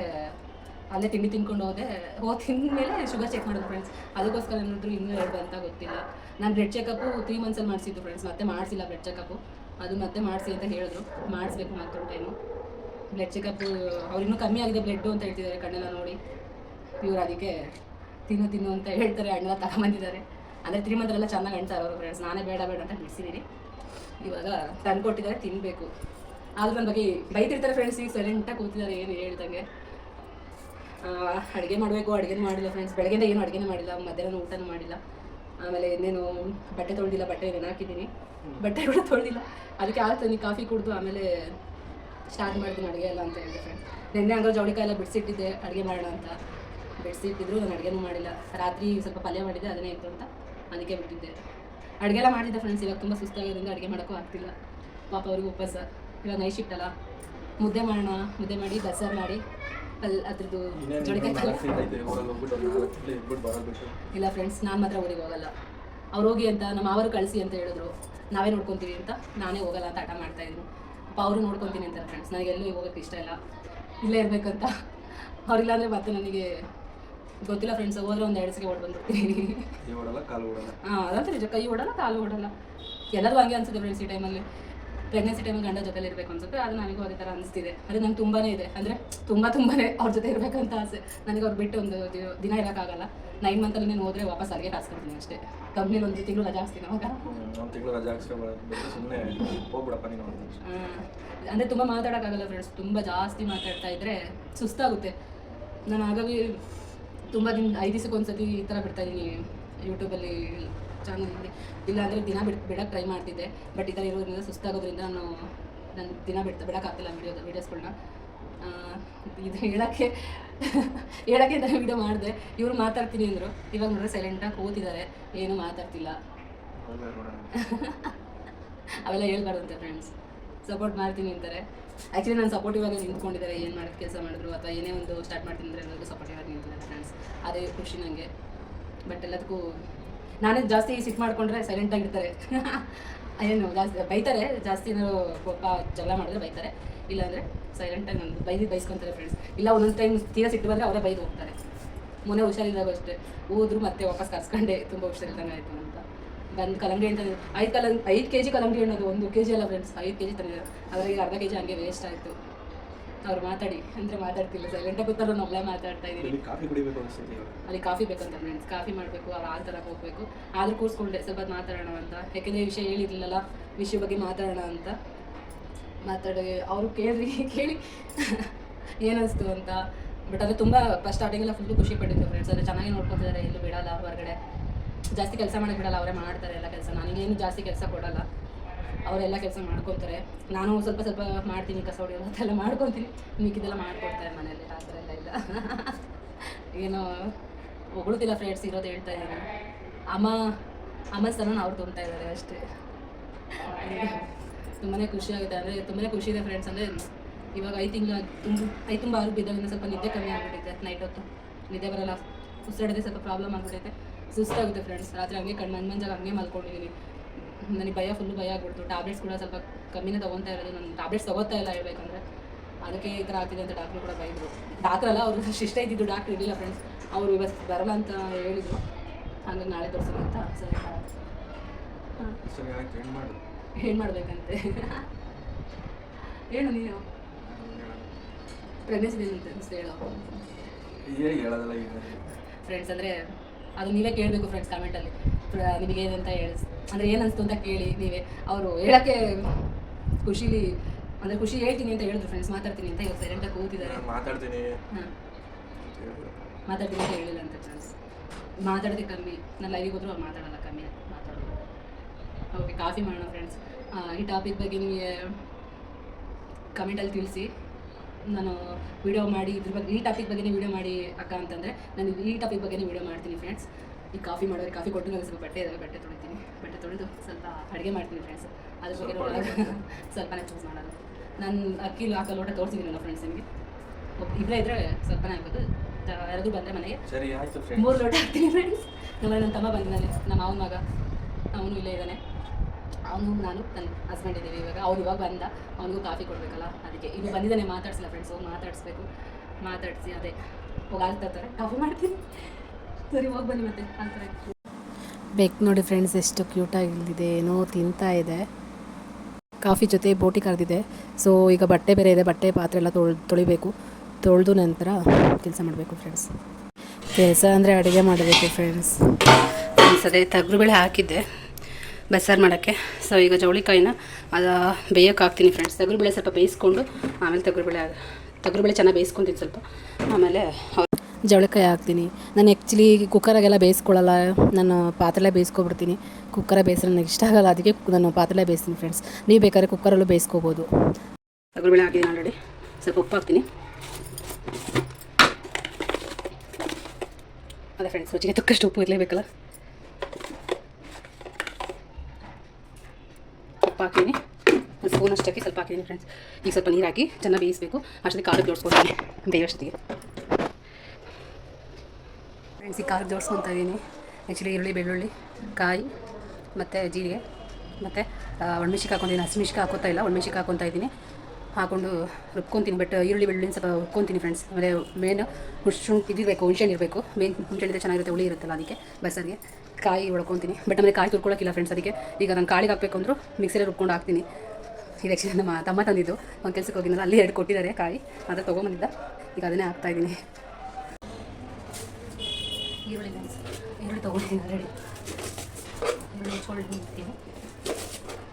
ಅಲ್ಲೇ ತಿಂಡಿ ತಿನ್ಕೊಂಡು ಹೋದೆ. ಹೋಗಿ ತಿಂದ್ಮೇಲೆ ಶುಗರ್ ಚೆಕ್ ಮಾಡೋದು ಫ್ರೆಂಡ್ಸ್ ಅದಕ್ಕೋಸ್ಕರ ಏನಾದರೂ ಇನ್ನೂ ಎರಡು ಅಂತ ಗೊತ್ತಿಲ್ಲ. ನಾನು ಬ್ಲಡ್ ಚೆಕಪ್ಪು ತ್ರೀ ಮಂತ್ಸಲ್ಲಿ ಮಾಡಿಸಿದ್ದು ಫ್ರೆಂಡ್ಸ್ ಮತ್ತೆ ಮಾಡಿಸಿಲ್ಲ ಬ್ಲಡ್ ಚೆಕಪ್ಪು ಅದು ಮತ್ತೆ ಮಾಡಿಸಿ ಅಂತ ಹೇಳಿದ್ರು. ಮಾಡಿಸ್ಬೇಕು ಮಾತ್ರ ಟೈಮು ಬ್ಲಡ್ ಚೆಕಪ್ಪು ಅವ್ರಿನ್ನೂ ಕಮ್ಮಿ ಆಗಿದೆ ಬ್ಲಡ್ ಅಂತ ಹೇಳ್ತಿದ್ದಾರೆ ಕಣ್ಣೆಲ್ಲ ನೋಡಿ. ಇವ್ರು ಅದಕ್ಕೆ ತಿನ್ನು ತಿನ್ನು ಅಂತ ಹೇಳ್ತಾರೆ. ಹಣ್ಣೆಲ್ಲ ತಗೊಂಬಂದಿದ್ದಾರೆ. ಅಂದರೆ ತ್ರೀ ಮಂತ್ರೆಲ್ಲ ಚೆನ್ನಾಗಿ ಅಣ್ತಾರೆ ಅವರು ಫ್ರೆಂಡ್ಸ್ ನಾನೇ ಬೇಡ ಬೇಡ ಅಂತ ಬಿಡಿಸಿದ್ದೀನಿ ಇವಾಗ ತಂದು ಕೊಟ್ಟಿದ್ದಾರೆ ತಿನ್ನಬೇಕು ಆದ್ರೂ ನನ್ನ ಬಗ್ಗೆ ಬೈತಿರ್ತಾರೆ ಫ್ರೆಂಡ್ಸ್ ಈಗ ಸೈಲೆಂಟಾಗಿ ಕೂತಿದ್ದಾರೆ, ಏನು ಹೇಳ್ದಂಗೆ. ಅಡುಗೆ ಮಾಡಬೇಕು ಅಡುಗೆ ಮಾಡಿಲ್ಲ ಫ್ರೆಂಡ್ಸ್ ಬೆಳಗ್ಗೆಯಿಂದ ಏನು ಅಡುಗೆನೇ ಮಾಡಿಲ್ಲ ಮಧ್ಯಾಹ್ನ ಊಟನೂ ಮಾಡಿಲ್ಲ. ಆಮೇಲೆ ಇನ್ನೇನು ಬಟ್ಟೆ ತೊಳೆದಿಲ್ಲ ಬಟ್ಟೆ ನೆನೆ ಹಾಕಿದ್ದೀನಿ. ಬಟ್ಟೆ ಕೂಡ ತೊಳೆದಿಲ್ಲ. ಅದಕ್ಕೆ ಆಗ್ತಾನೆ ಕಾಫಿ ಕುಡಿದು ಆಮೇಲೆ ಸ್ಟಾರ್ಟ್ ಮಾಡ್ತೀನಿ ಅಡುಗೆ ಎಲ್ಲ ಅಂತ ಹೇಳಿದೆ ಫ್ರೆಂಡ್ಸ್ ನಿನ್ನೆ ಹಂಗ ಜವಳಿಕಾಯಿ ಎಲ್ಲ ಬಿಡಿಸಿಟ್ಟಿದ್ದೆ ಅಡುಗೆ ಮಾಡೋಣ ಅಂತ. ಬಿಡಿಸಿಟ್ಟಿದ್ರು ನಾನು ಅಡುಗೆನೂ ಮಾಡಿಲ್ಲ. ರಾತ್ರಿ ಸ್ವಲ್ಪ ಪಲ್ಯ ಮಾಡಿದ್ದೆ ಅದನ್ನೇ ಇತ್ತು ಅಂತ. ಅದಕ್ಕೆ ಬಿಟ್ಟಿದ್ದೆ. ಅಡುಗೆ ಎಲ್ಲ ಮಾಡಿದ್ದೆ ಫ್ರೆಂಡ್ಸ್ ಇವಾಗ ತುಂಬ ಸುಸ್ತಾಗಿರೋದ್ರಿಂದ ಅಡುಗೆ ಮಾಡೋಕ್ಕೂ ಆಗ್ತಿಲ್ಲ. ಪಾಪ ಅವ್ರಿಗೆ ಉಪವಾಸ. ಇವಾಗ ನೈಟ್ ಶಿಫ್ಟ್ ಅಲ್ಲ. ಮುದ್ದೆ ಮಾಡೋಣ ಮುದ್ದೆ ಮಾಡಿ ಬಸ್ಸಾರು ಮಾಡಿ. ಅದ್ರದ್ದು ಇಲ್ಲ ಫ್ರೆಂಡ್ಸ್ ನಾನು ಮಾತ್ರ ಊರಿಗೆ ಹೋಗಲ್ಲ. ಅವ್ರು ಹೋಗಿ ಅಂತ ನಮ್ಮ ಅವರು ಕಳಿಸಿ ಅಂತ ಹೇಳಿದ್ರು. ನಾವೇ ನೋಡ್ಕೊತೀವಿ ಅಂತ ನಾನೇ ಹೋಗಲ್ಲ ಅಂತ ಆಟ ಮಾಡ್ತಾ ಇದ್ರು. ಅಪ್ಪ ಅವರು ನೋಡ್ಕೊತೀನಿ ಅಂತಾರೆ ಫ್ರೆಂಡ್ಸ್ ನನಗೆ ಎಲ್ಲೂ ಹೋಗಕ್ಕೆ ಇಷ್ಟ ಇಲ್ಲ. ಇಲ್ಲೇ ಇರ್ಬೇಕಂತ. ಅವ್ರಿಲ್ಲ ಅಂದರೆ ಮತ್ತೆ ನನಗೆ ಗೊತ್ತಿಲ್ಲ ಫ್ರೆಂಡ್ಸ್ ಹೋದ್ರೆ ಒಂದು ಎರಡು ಸಲ ಓಡ್ ಬಂದ್ಬಿಡ್ತೀನಿ. ಹಾಂ ಅದಂತ ನಿಜ. ಕೈ ಓಡಲ್ಲ ಕಾಲು ಓಡಲ್ಲ. ಎಲ್ಲರೂ ಹಂಗೆ ಅನ್ಸುತ್ತೆ ಫ್ರೆಂಡ್ಸ್ ಈ ಟೈಮಲ್ಲಿ ಪ್ರೆಗ್ನೆನ್ಸಿ ಟೈಮಲ್ಲಿ ಗಂಡ ಜೊತೆಲಿ ಇರಬೇಕು ಅನ್ಸುತ್ತೆ ಅದು ನನಗೂ ಅದೇ ಥರ ಅನಿಸ್ತಿದೆ. ಅದು ನಂಗೆ ತುಂಬಾ ಇದೆ. ಅಂದರೆ ತುಂಬ ತುಂಬಾ ಅವ್ರ ಜೊತೆ ಇರಬೇಕಂತ ಆಸೆ. ನನಗೆ ಅವ್ರು ಬಿಟ್ಟು ಒಂದು ದಿನ ಇರೋಕ್ಕಾಗಲ್ಲ. ನೈನ್ ಮಂತಲ್ಲಿ ನಾನು ಹೋದರೆ ವಾಪಸ್ ಅಲ್ಲಿಗೆ ಹಾಸ್ಕೊಳ್ತೀನಿ ಅಷ್ಟೇ. ಕಂಪ್ನಿಲಿ ಒಂದು ತಿಂಗಳು ರಜಾ ಹಾಕ್ತೀನಿ ಅವಾಗ? ಅಂದ್ರೆ ತುಂಬ ಮಾತಾಡೋಕ್ಕಾಗಲ್ಲ ಫ್ರೆಂಡ್ಸ್ ತುಂಬ ಜಾಸ್ತಿ ಮಾತಾಡ್ತಾ ಇದ್ರೆ ಸುಸ್ತಾಗುತ್ತೆ. ನಾನು ಹಾಗಾಗಿ ತುಂಬ ದಿನ ಐದು ದಿವಸಕ್ಕೆ ಒಂದ್ಸತಿ ಈ ಥರ ಬಿಡ್ತಾ ಇದ್ದೀನಿ ಯೂಟ್ಯೂಬಲ್ಲಿ ಚಾನಲಲ್ಲಿ ಇಲ್ಲಾಂದರೆ ದಿನ ಬಿಡ್ ಬಿಡೋಕ್ಕೆ ಟ್ರೈ ಮಾಡ್ತಿದ್ದೆ. ಬಟ್ ಈ ಥರ ಇರೋದ್ರಿಂದ ಸುಸ್ತಾಗೋದ್ರಿಂದ ನಾನು ನಾನು ದಿನ ಬಿಡ್ತಾ, ಬಿಡೋಕ್ಕಾಗ್ತಿಲ್ಲ ವೀಡಿಯೋದ ವೀಡಿಯೋಸ್ಗಳನ್ನ ಇದು ಹೇಳೋಕ್ಕೆ ಹೇಳೋಕ್ಕೆ ನಾನು ವೀಡಿಯೋ ಮಾಡಿದೆ. ಇವರು ಮಾತಾಡ್ತೀನಿ ಅಂದರು. ಇವಾಗ ನೋಡಿದ್ರೆ ಸೈಲೆಂಟಾಗಿ ಕೂತಿದ್ದಾರೆ. ಏನೂ ಮಾತಾಡ್ತಿಲ್ಲ. ಅವೆಲ್ಲ ಹೇಳ್ಬಾರ್ದಂತೆ ಫ್ರೆಂಡ್ಸ್ ಸಪೋರ್ಟ್ ಮಾಡ್ತೀನಿ ಅಂತಾರೆ. ಆ್ಯಕ್ಚುಲಿ ನಾನು ಸಪೋರ್ಟ್ ಇವಾಗ ನಿಂತ್ಕೊಂಡಿದ್ದಾರೆ. ಏನು ಮಾಡೋದು ಕೆಲಸ ಮಾಡಿದ್ರು ಅಥವಾ ಏನೇ ಒಂದು ಸ್ಟಾರ್ಟ್ ಮಾಡ್ತೀನಿ ಅಂದರೆ ಎಲ್ಲರಿಗೂ ಸಪೋರ್ಟ್ ಇವಾಗ ನಿಂತಿದ್ದಾರೆ ಫ್ರೆಂಡ್ಸ್ ಅದೇ ಖುಷಿ ನನಗೆ ಬಟ್ ಎಲ್ಲದಕ್ಕೂ ನಾನೇ ಜಾಸ್ತಿ ಸಿಟ್ ಮಾಡ್ಕೊಂಡ್ರೆ ಸೈಲೆಂಟ್ ಆಗಿರ್ತಾರೆ. ಏನು, ಜಾಸ್ತಿ ಬೈತಾರೆ, ಜಾಸ್ತಿ ಏನಾದ್ರು ಕೋಪ, ಜಗಳ ಮಾಡಿದ್ರೆ ಬೈತಾರೆ. ಇಲ್ಲಾಂದರೆ ಸೈಲೆಂಟಾಗಿ ನಾನು ಬೈದು, ಬೈಸ್ಕೊತಾರೆ ಫ್ರೆಂಡ್ಸ್ ಇಲ್ಲ, ಒಂದೊಂದು ಟೈಮ್ ತೀರಾ ಸಿಟ್ಟು ಬಂದರೆ ಅವರೇ ಬೈದು ಹೋಗ್ತಾರೆ. ಮೊನ್ನೆ ಹುಷಾರಿದ್ದಾಗ ಅಷ್ಟೇ. ಹೋದ್ರು ಮತ್ತೆ ವಾಪಸ್ ಕರ್ಸ್ಕೊಂಡೆ, ತುಂಬ ಹುಷಾರಿದ್ದಂಗೆ ಆಯಿತು ಅಂತ. ಬಂದು ಕಲ್ಲಂಗಡಿ ಅಂತ ಐದು ಕಲಂ ಐದು ಕೆ ಜಿ ಕಲಂಗಡಿ ಒಂದು ಕೆ ಜಿ ಅಲ್ಲ ಫ್ರೆಂಡ್ಸ್ ಐದು ಕೆ ಜಿ ತಂದಿದ್ದಾರೆ. ಅದರಲ್ಲಿ ಅರ್ಧ ಕೆ ಜಿ ಹಂಗೆ ವೇಸ್ಟ್ ಆಯಿತು. ಅವ್ರು ಮಾತಾಡಿ ಅಂದರೆ ಮಾತಾಡ್ತಿಲ್ಲ ಸೈಲೆಂಟಾಗಿ ಕೂತಾರು ಒಬ್ಬಳೇ ಮಾತಾಡ್ತಾ ಇದ್ದೀನಿ ಕಾಫಿ ಕುಡಿಬೇಕು ಅಲ್ಲಿ ಕಾಫಿ ಬೇಕಂತ ಫ್ರೆಂಡ್ಸ್ ಕಾಫಿ ಮಾಡಬೇಕು ಅವ್ರು ಆ ಥರ ಹೋಗಬೇಕು. ಆದ್ರೂ ಕೂರ್ಸ್ಕೊಂಡೆ ಸ್ವಲ್ಪ ಮಾತಾಡೋಣ ಅಂತ. ಯಾಕೆಂದರೆ ವಿಷಯ ಹೇಳಿರ್ಲಿಲ್ಲಲ್ಲ ವಿಷಯ ಬಗ್ಗೆ ಮಾತಾಡೋಣ ಅಂತ. ಮಾತಾಡಿ ಅವರು ಕೇಳಿ. ಕೇಳಿ ಏನಿಸ್ತು ಅಂತ. ಬಟ್ ಅದು ತುಂಬ ಫಸ್ಟ್ ಸ್ಟಾರ್ಟಿಂಗೆಲ್ಲ ಫುಲ್ ಖುಷಿ ಪಟ್ಟಿದ್ರು ಫ್ರೆಂಡ್ಸ್ ಅಂದರೆ ಚೆನ್ನಾಗಿ ನೋಡ್ಕೊತಿದ್ದಾರೆ ಎಲ್ಲೂ ಬಿಡಲ್ಲ ಹೊರಗಡೆ. ಜಾಸ್ತಿ ಕೆಲಸ ಮಾಡೋಕ್ಕೆ ಬಿಡಲ್ಲ ಅವರೇ ಮಾಡ್ತಾರೆ ಎಲ್ಲ ಕೆಲಸ. ನನಗೇನು ಜಾಸ್ತಿ ಕೆಲಸ ಕೊಡಲ್ಲ. ಅವರೆಲ್ಲ ಕೆಲಸ ಮಾಡ್ಕೊತಾರೆ ನಾನು ಸ್ವಲ್ಪ ಸ್ವಲ್ಪ ಮಾಡ್ತೀನಿ, ಕಸ ಹೊಡಿಯೋದು ಅದೆಲ್ಲ ಮಾಡ್ಕೊತೀನಿ ಮಿಕ್ಕಿದೆಲ್ಲ ಮಾಡ್ಕೊಡ್ತಾರೆ ಮನೇಲಿ ಆ ಥರ ಎಲ್ಲ ಇಲ್ಲ. ಏನೋ ಹೊಗಳ್ತಿಲ್ಲ ಫ್ರೆಂಡ್ಸ್ ಇರೋದು ಹೇಳ್ತಾ ಇದ್ದೀನಿ. ಅಮ್ಮ ಅಮ್ಮ ಸರನ ಅವ್ರು ತುಂಬ್ತಾ ಇದ್ದಾರೆ ಅಷ್ಟೇ. ತುಂಬಾ ಖುಷಿ ಆಗುತ್ತೆ. ಅಂದರೆ ತುಂಬಾ ಖುಷಿ ಇದೆ ಫ್ರೆಂಡ್ಸ್ ಅಂದರೆ, ಇವಾಗ ಐದು ತಿಂಗಳು, ತುಂಬ, ಐದು ತುಂಬ ಆರು ಬಿದ್ದಾಗಿಂದ ಸ್ವಲ್ಪ ನಿದ್ದೆ ಕಮ್ಮಿ ಆಗಿಬಿಟ್ಟಿದೆ ನೈಟ್ ಹೊತ್ತು. ನಿದ್ದೆ ಬರಲ್ಲ. ಉಸಿರಾಡೋದೇ ಸ್ವಲ್ಪ ಪ್ರಾಬ್ಲಮ್ ಆಗಿಬಿಟ್ಟೈತೆ. ಸುಸ್ತಾಗುತ್ತೆ ಫ್ರೆಂಡ್ಸ್ ರಾತ್ರಿ ಹಂಗೆ ಕಣ್ಣು ಮಂಜ್ ಮಂಜಾಗ ಹಂಗೆ ಮಲ್ಕೊಂಡಿದ್ದೀನಿ. ನನಗೆ ಭಯ ಫುಲ್ಲು ಭಯ ಆಗ್ಬಿಡ್ತು. ಟ್ಯಾಬ್ಲೆಟ್ಸ್ ಕೂಡ ಸ್ವಲ್ಪ ಕಮ್ಮಿನೇ ತೊಗೊತಾ ಇರೋದು. ನಾನು ಟ್ಯಾಬ್ಲೆಟ್ಸ್ ತೊಗೋತಾ ಇಲ್ಲ ಹೇಳ್ಬೇಕಂದ್ರೆ ಅದಕ್ಕೆ ಈ ಥರ ಆಗ್ತಿದೆ ಅಂತ ಡಾಕ್ಟ್ರು ಕೂಡ ಬೈದರು. ಡಾಕ್ಟ್ರ್ ಅಲ್ಲ ಅವರು ಶಿಷ್ಟ ಇದ್ದಿದ್ದು ಡಾಕ್ಟ್ರ್ ಇರಲಿಲ್ಲ ಫ್ರೆಂಡ್ಸ್ ಅವರು ಇವತ್ತು ಬರಲ್ಲ ಅಂತ ಹೇಳಿದರು. ಹಂಗಾಗಿ ನಾಳೆ ತೋರಿಸೋಣ ಅಂತ ಸರಿ. ಹಾಂ. ಸರಿ ಆಯ್ತು. ಹೆಣ್ಣು ಮಾಡು. ಏನು ಮಾಡಬೇಕಂತೆ. ಹೇಳು ನೀನು. ಪ್ರೆಗ್ನೆನ್ಸಿ ಅಂತ ಹೇಳೋ. ಫ್ರೆಂಡ್ಸ್ ಅಂದರೆ ಅದು ನೀವೇ ಕೇಳಬೇಕು ಫ್ರೆಂಡ್ಸ್ ಕಮೆಂಟಲ್ಲಿ ನಿಮಗೆ ಏನಂತ ಹೇಳಿ ಅಂದರೆ ಏನನ್ಸ್ತು ಅಂತ ಕೇಳಿ ನೀವೇ. ಅವರು ಹೇಳಕ್ಕೆ ಖುಷಿಲಿ ಅಂದರೆ ಖುಷಿ ಹೇಳ್ತೀನಿ ಅಂತ ಹೇಳಿದ್ರು ಫ್ರೆಂಡ್ಸ್ ಮಾತಾಡ್ತೀನಿ ಅಂತ ಇವಾಗ ಸೈಲೆಂಟಾಗಿ ಕೂತಿದ್ದಾರೆ. ಮಾತಾಡ್ತೀನಿ. ಮಾತಾಡ್ತೀನಿ ಅಂತ ಹೇಳಿಲ್ಲ ಅಂತ ಫ್ರೆಂಡ್ಸ್ ಮಾತಾಡದೆ ಕಮ್ಮಿ. ನಾನು ಲೈವಿಗೆ ಹೋದ್ರು ಅವ್ರು ಮಾತಾಡಲ್ಲ ಕಮ್ಮಿ. ಮಾತಾಡೋದು. ಓಕೆ ಕಾಫಿ ಮಾಡೋಣ ಫ್ರೆಂಡ್ಸ್ ಈ ಟಾಪಿಕ್ ಬಗ್ಗೆ ನಿಮಗೆ ಕಮೆಂಟಲ್ಲಿ ತಿಳಿಸಿ. ನಾನು ವಿಡಿಯೋ ಮಾಡಿ ಇದ್ರ ಬಗ್ಗೆ ಈ ಟಾಪಿಕ್ ಬಗ್ಗೆನೇ ವಿಡಿಯೋ ಮಾಡಿ ಅಕ್ಕ ಅಂತಂದರೆ ನಾನು ಈ ಟಾಪಿಕ್ ಬಗ್ಗೆನೇ ವಿಡಿಯೋ ಮಾಡ್ತೀನಿ ಫ್ರೆಂಡ್ಸ್ ಈ ಕಾಫಿ ಮಾಡೋರು ಕಾಫಿ ಕೊಟ್ಟು ನನಗೆ ಸ್ವಲ್ಪ ಬಟ್ಟೆ ಇದಾವೆ ಬಟ್ಟೆ ತೊಳಿತೀನಿ. ಬಟ್ಟೆ ತೊಳೆದು ಸ್ವಲ್ಪ ಅಡುಗೆ ಮಾಡ್ತೀನಿ ಫ್ರೆಂಡ್ಸ್ ಅದ್ರ ಬಗ್ಗೆ ಸ್ವಲ್ಪ ಸ್ವಲ್ಪನೇ ಚೂಸ್ ಮಾಡೋದು. ನಾನು ಅಕ್ಕಿ ಹಾಕೋ ಲೋಟ ತೋರಿಸಿದ್ದೀನಿ ನನ್ನ ಫ್ರೆಂಡ್ಸ್ ನಿಮಗೆ. ಒಬ್ಬ ಇಬ್ಬರೇ ಇದ್ದರೆ ಸ್ವಲ್ಪನೇ ಆಗ್ಬೋದು. ಯಾರಾದರೂ ಬಂದರೆ ಮನೆಗೆ. ಸರಿ ಆಯ್ತು ಫ್ರೆಂಡ್ ಮೂರು ಲೋಟ ಹಾಕ್ತೀನಿ ಫ್ರೆಂಡ್ಸ್ ನಮ್ಮ ನನ್ನ ತಮ್ಮ ಬಂದಿದ್ದಾನೆ. ನಮ್ಮ ಅವನ ಮಗ. ಅವನು ಇಲ್ಲೇ ಇದ್ದಾನೆ. ಅವನು ನಾನು ನನ್ನ ಹಸ್ಬೆಂಡ್ ಇದ್ದೀವಿ ಇವಾಗ. ಅವ್ನು ಇವಾಗ ಬಂದ. ಅವನಿಗೂ ಕಾಫಿ ಕೊಡಬೇಕಲ್ಲ ಅದಕ್ಕೆ. ಇಲ್ಲಿ ಬಂದಿದ್ದಾನೆ ಮಾತಾಡ್ಸಿಲ್ಲ ಫ್ರೆಂಡ್ಸ್ ಹೋಗಿ ಮಾತಾಡಿಸ್ಬೇಕು. ಮಾತಾಡಿಸಿ ಅದೇ. ಹೋಗಿ ಆಗ್ತಾ ಇರ್ತಾರೆ ಕಾಫಿ ಮಾಡ್ತೀನಿ. ಸರಿ, ಹೋಗಿ ಬನ್ನಿ ಮತ್ತೆ. ಬೆಕ್ ನೋಡಿ ಫ್ರೆಂಡ್ಸ್ ಎಷ್ಟು ಕ್ಯೂಟಾಗಿಲ್ದಿದೆ ಏನೋ ತಿಂತಾ ಇದೆ. ಕಾಫಿ ಜೊತೆ ಬೋಟಿ ಕರೆದಿದೆ. ಸೊ ಈಗ ಬಟ್ಟೆ ಬೇರೆ ಇದೆ, ಬಟ್ಟೆ ಪಾತ್ರೆ ಎಲ್ಲ ತೊಳ್, ತೊಳಿಬೇಕು. ತೊಳೆದು ನಂತರ ಕೆಲಸ ಮಾಡಬೇಕು ಫ್ರೆಂಡ್ಸ್ ಕೆಲಸ ಅಂದರೆ ಅಡುಗೆ ಮಾಡಬೇಕು ಫ್ರೆಂಡ್ಸ್ ಫ್ರೆಂಡ್ಸ್ ಅದೇ ತಗ್ರುಬೇಳೆ ಹಾಕಿದ್ದೆ ಬಸ್ಸಾರು ಮಾಡೋಕ್ಕೆ. ಸೊ ಈಗ ಜವಳಿಕಾಯಿನ, ಅದು ಬೇಯೋಕ್ಕೆ ಹಾಕ್ತೀನಿ ಫ್ರೆಂಡ್ಸ್ ತಗ್ರುಬೇಳೆ ಸ್ವಲ್ಪ ಬೇಯಿಸ್ಕೊಂಡು, ಆಮೇಲೆ ತಗ್ರುಬೇಳೆ ತಗ್ರುಬೇಳೆ ಚೆನ್ನಾಗಿ ಬೇಯಿಸ್ಕೊತೀನಿ ಸ್ವಲ್ಪ. ಆಮೇಲೆ ಜವಳಿಕಾಯಿ ಹಾಕ್ತೀನಿ. ನಾನು ಆ್ಯಕ್ಚುಲಿ ಕುಕ್ಕರಾಗೆಲ್ಲ ಬೇಯಿಸ್ಕೊಳ್ಳಲ್ಲ. ನಾನು ಪಾತ್ರೆಲೇ ಬೇಯಿಸ್ಕೊಬಿಡ್ತೀನಿ. ಕುಕ್ಕರ ಬೇಯಿಸಲು ನನಗೆ ಇಷ್ಟ ಆಗಲ್ಲ. ಅದಕ್ಕೆ ನಾನು ಪಾತ್ರೆಲೇ ಬೇಯಿಸ್ತೀನಿ ಫ್ರೆಂಡ್ಸ್ ನೀವು ಬೇಕಾದ್ರೆ ಕುಕ್ಕರಲ್ಲೂ ಬೇಯಿಸ್ಕೋಬೋದು. ಮೇಲೆ ಹಾಕಿದ್ದೀನಿ ಆಲ್ರೆಡಿ ಸ್ವಲ್ಪ ಉಪ್ಪು ಹಾಕ್ತೀನಿ. ಅದೇ ಫ್ರೆಂಡ್ಸ್ ರುಚಿಗೆ ತಕ್ಕಷ್ಟು ಉಪ್ಪು ಇರಲೇಬೇಕಲ್ಲ? ಉಪ್ಪು ಹಾಕ್ತೀನಿ. ಒಂದು ಸ್ಪೂನ್ ಅಷ್ಟಕ್ಕೆ ಸ್ವಲ್ಪ ಹಾಕಿದ್ದೀನಿ ಫ್ರೆಂಡ್ಸ್ ಈಗ ಸ್ವಲ್ಪ ನೀರು ಹಾಕಿ ಚೆನ್ನಾಗಿ ಬೇಯಿಸಬೇಕು. ಅಷ್ಟೊತ್ತಿಗೆ ಕಾಲು ಜೋಡಿಸ್ಕೊಡ್ತೀನಿ ಬೇಯೋಷ್ಟೊತ್ತಿಗೆ ಫ್ರೆಂಡ್ಸ್ ಖಾರ ಜೋಡಿಸ್ಕೊತಾ ಇದ್ದೀನಿ. ಆ್ಯಕ್ಚುಲಿ ಈರುಳ್ಳಿ, ಬೆಳ್ಳುಳ್ಳಿ, ಕಾಯಿ ಮತ್ತು ಜೀರಿಗೆ ಮತ್ತು ಒಣಮೆಣ್ಸಿಗೆ ಹಾಕೊತೀನಿ ಹಸಿಮೆಣ್ಸಿಗೆ ಹಾಕೋತಾ ಇಲ್ಲ ಒಣಮೆಣ್ಸಿಗೆ ಹಾಕೊತಾ ಇದ್ದೀನಿ. ಹಾಕೊಂಡು ರುಬ್ಕೊತೀನಿ ಬಟ್ ಈರುಳ್ಳಿ ಬೆಳ್ಳುಳ್ಳಿ ಸ್ವಲ್ಪ ರುಬ್ಕೊತೀನಿ ಫ್ರೆಂಡ್ಸ್ ಆಮೇಲೆ ಮೇನ್ ಹುಣಸು ಇದಿರಬೇಕು ಹುಣ್ಸೆಣ್ಣು ಇರಬೇಕು. ಮೇನ್ ಹುಣ್ಸೆಹಣ್ಣಿದ್ರೆ ಚೆನ್ನಾಗಿರುತ್ತೆ, ಹುಳಿ ಇರುತ್ತಲ್ಲ ಅದಕ್ಕೆ ಬಸ್ಸರಿಗೆ ಕಾಯಿ ಒಳ್ಕೊತೀನಿ ಬಟ್ ಆಮೇಲೆ ಕಾಯಿ ತುರ್ಕೊಳ್ಳೋಕ್ಕಿಲ್ಲ ಫ್ರೆಂಡ್ಸ್ ಅದಕ್ಕೆ. ಈಗ ನಾನು ಕಾಳಿಗೆ ಹಾಕಬೇಕು ಅಂದರೂ ಮಿಕ್ಸರಲ್ಲಿ ರುಬ್ಕೊಂಡು ಹಾಕ್ತೀನಿ. ಇದು ಆ್ಯಕ್ಚುಲಿ ನಮ್ಮ ತಮ್ಮ ತಂದಿದ್ದು. ಒಂದು ಕೆಲಸಕ್ಕೆ ಹೋಗಿದ್ನಲ್ಲ, ಅಲ್ಲಿ ಎರಡು ಕೊಟ್ಟಿದ್ದಾರೆ ಕಾಯಿ. ಅದನ್ನು ತೊಗೊಂಬಂದಿದ್ದ. ಈಗ ಅದನ್ನೇ ಹಾಕ್ತಾಯಿದ್ದೀನಿ ಈರುಳ್ಳಿ ಮೆಣಸು ಈರುಳ್ಳಿ ತೊಗೊಳ್ತೀನಿ ರೆಡಿ ಈರುಳ್ಳಿ ಹೆಚ್ಕೊಂಡಿರ್ತೀನಿ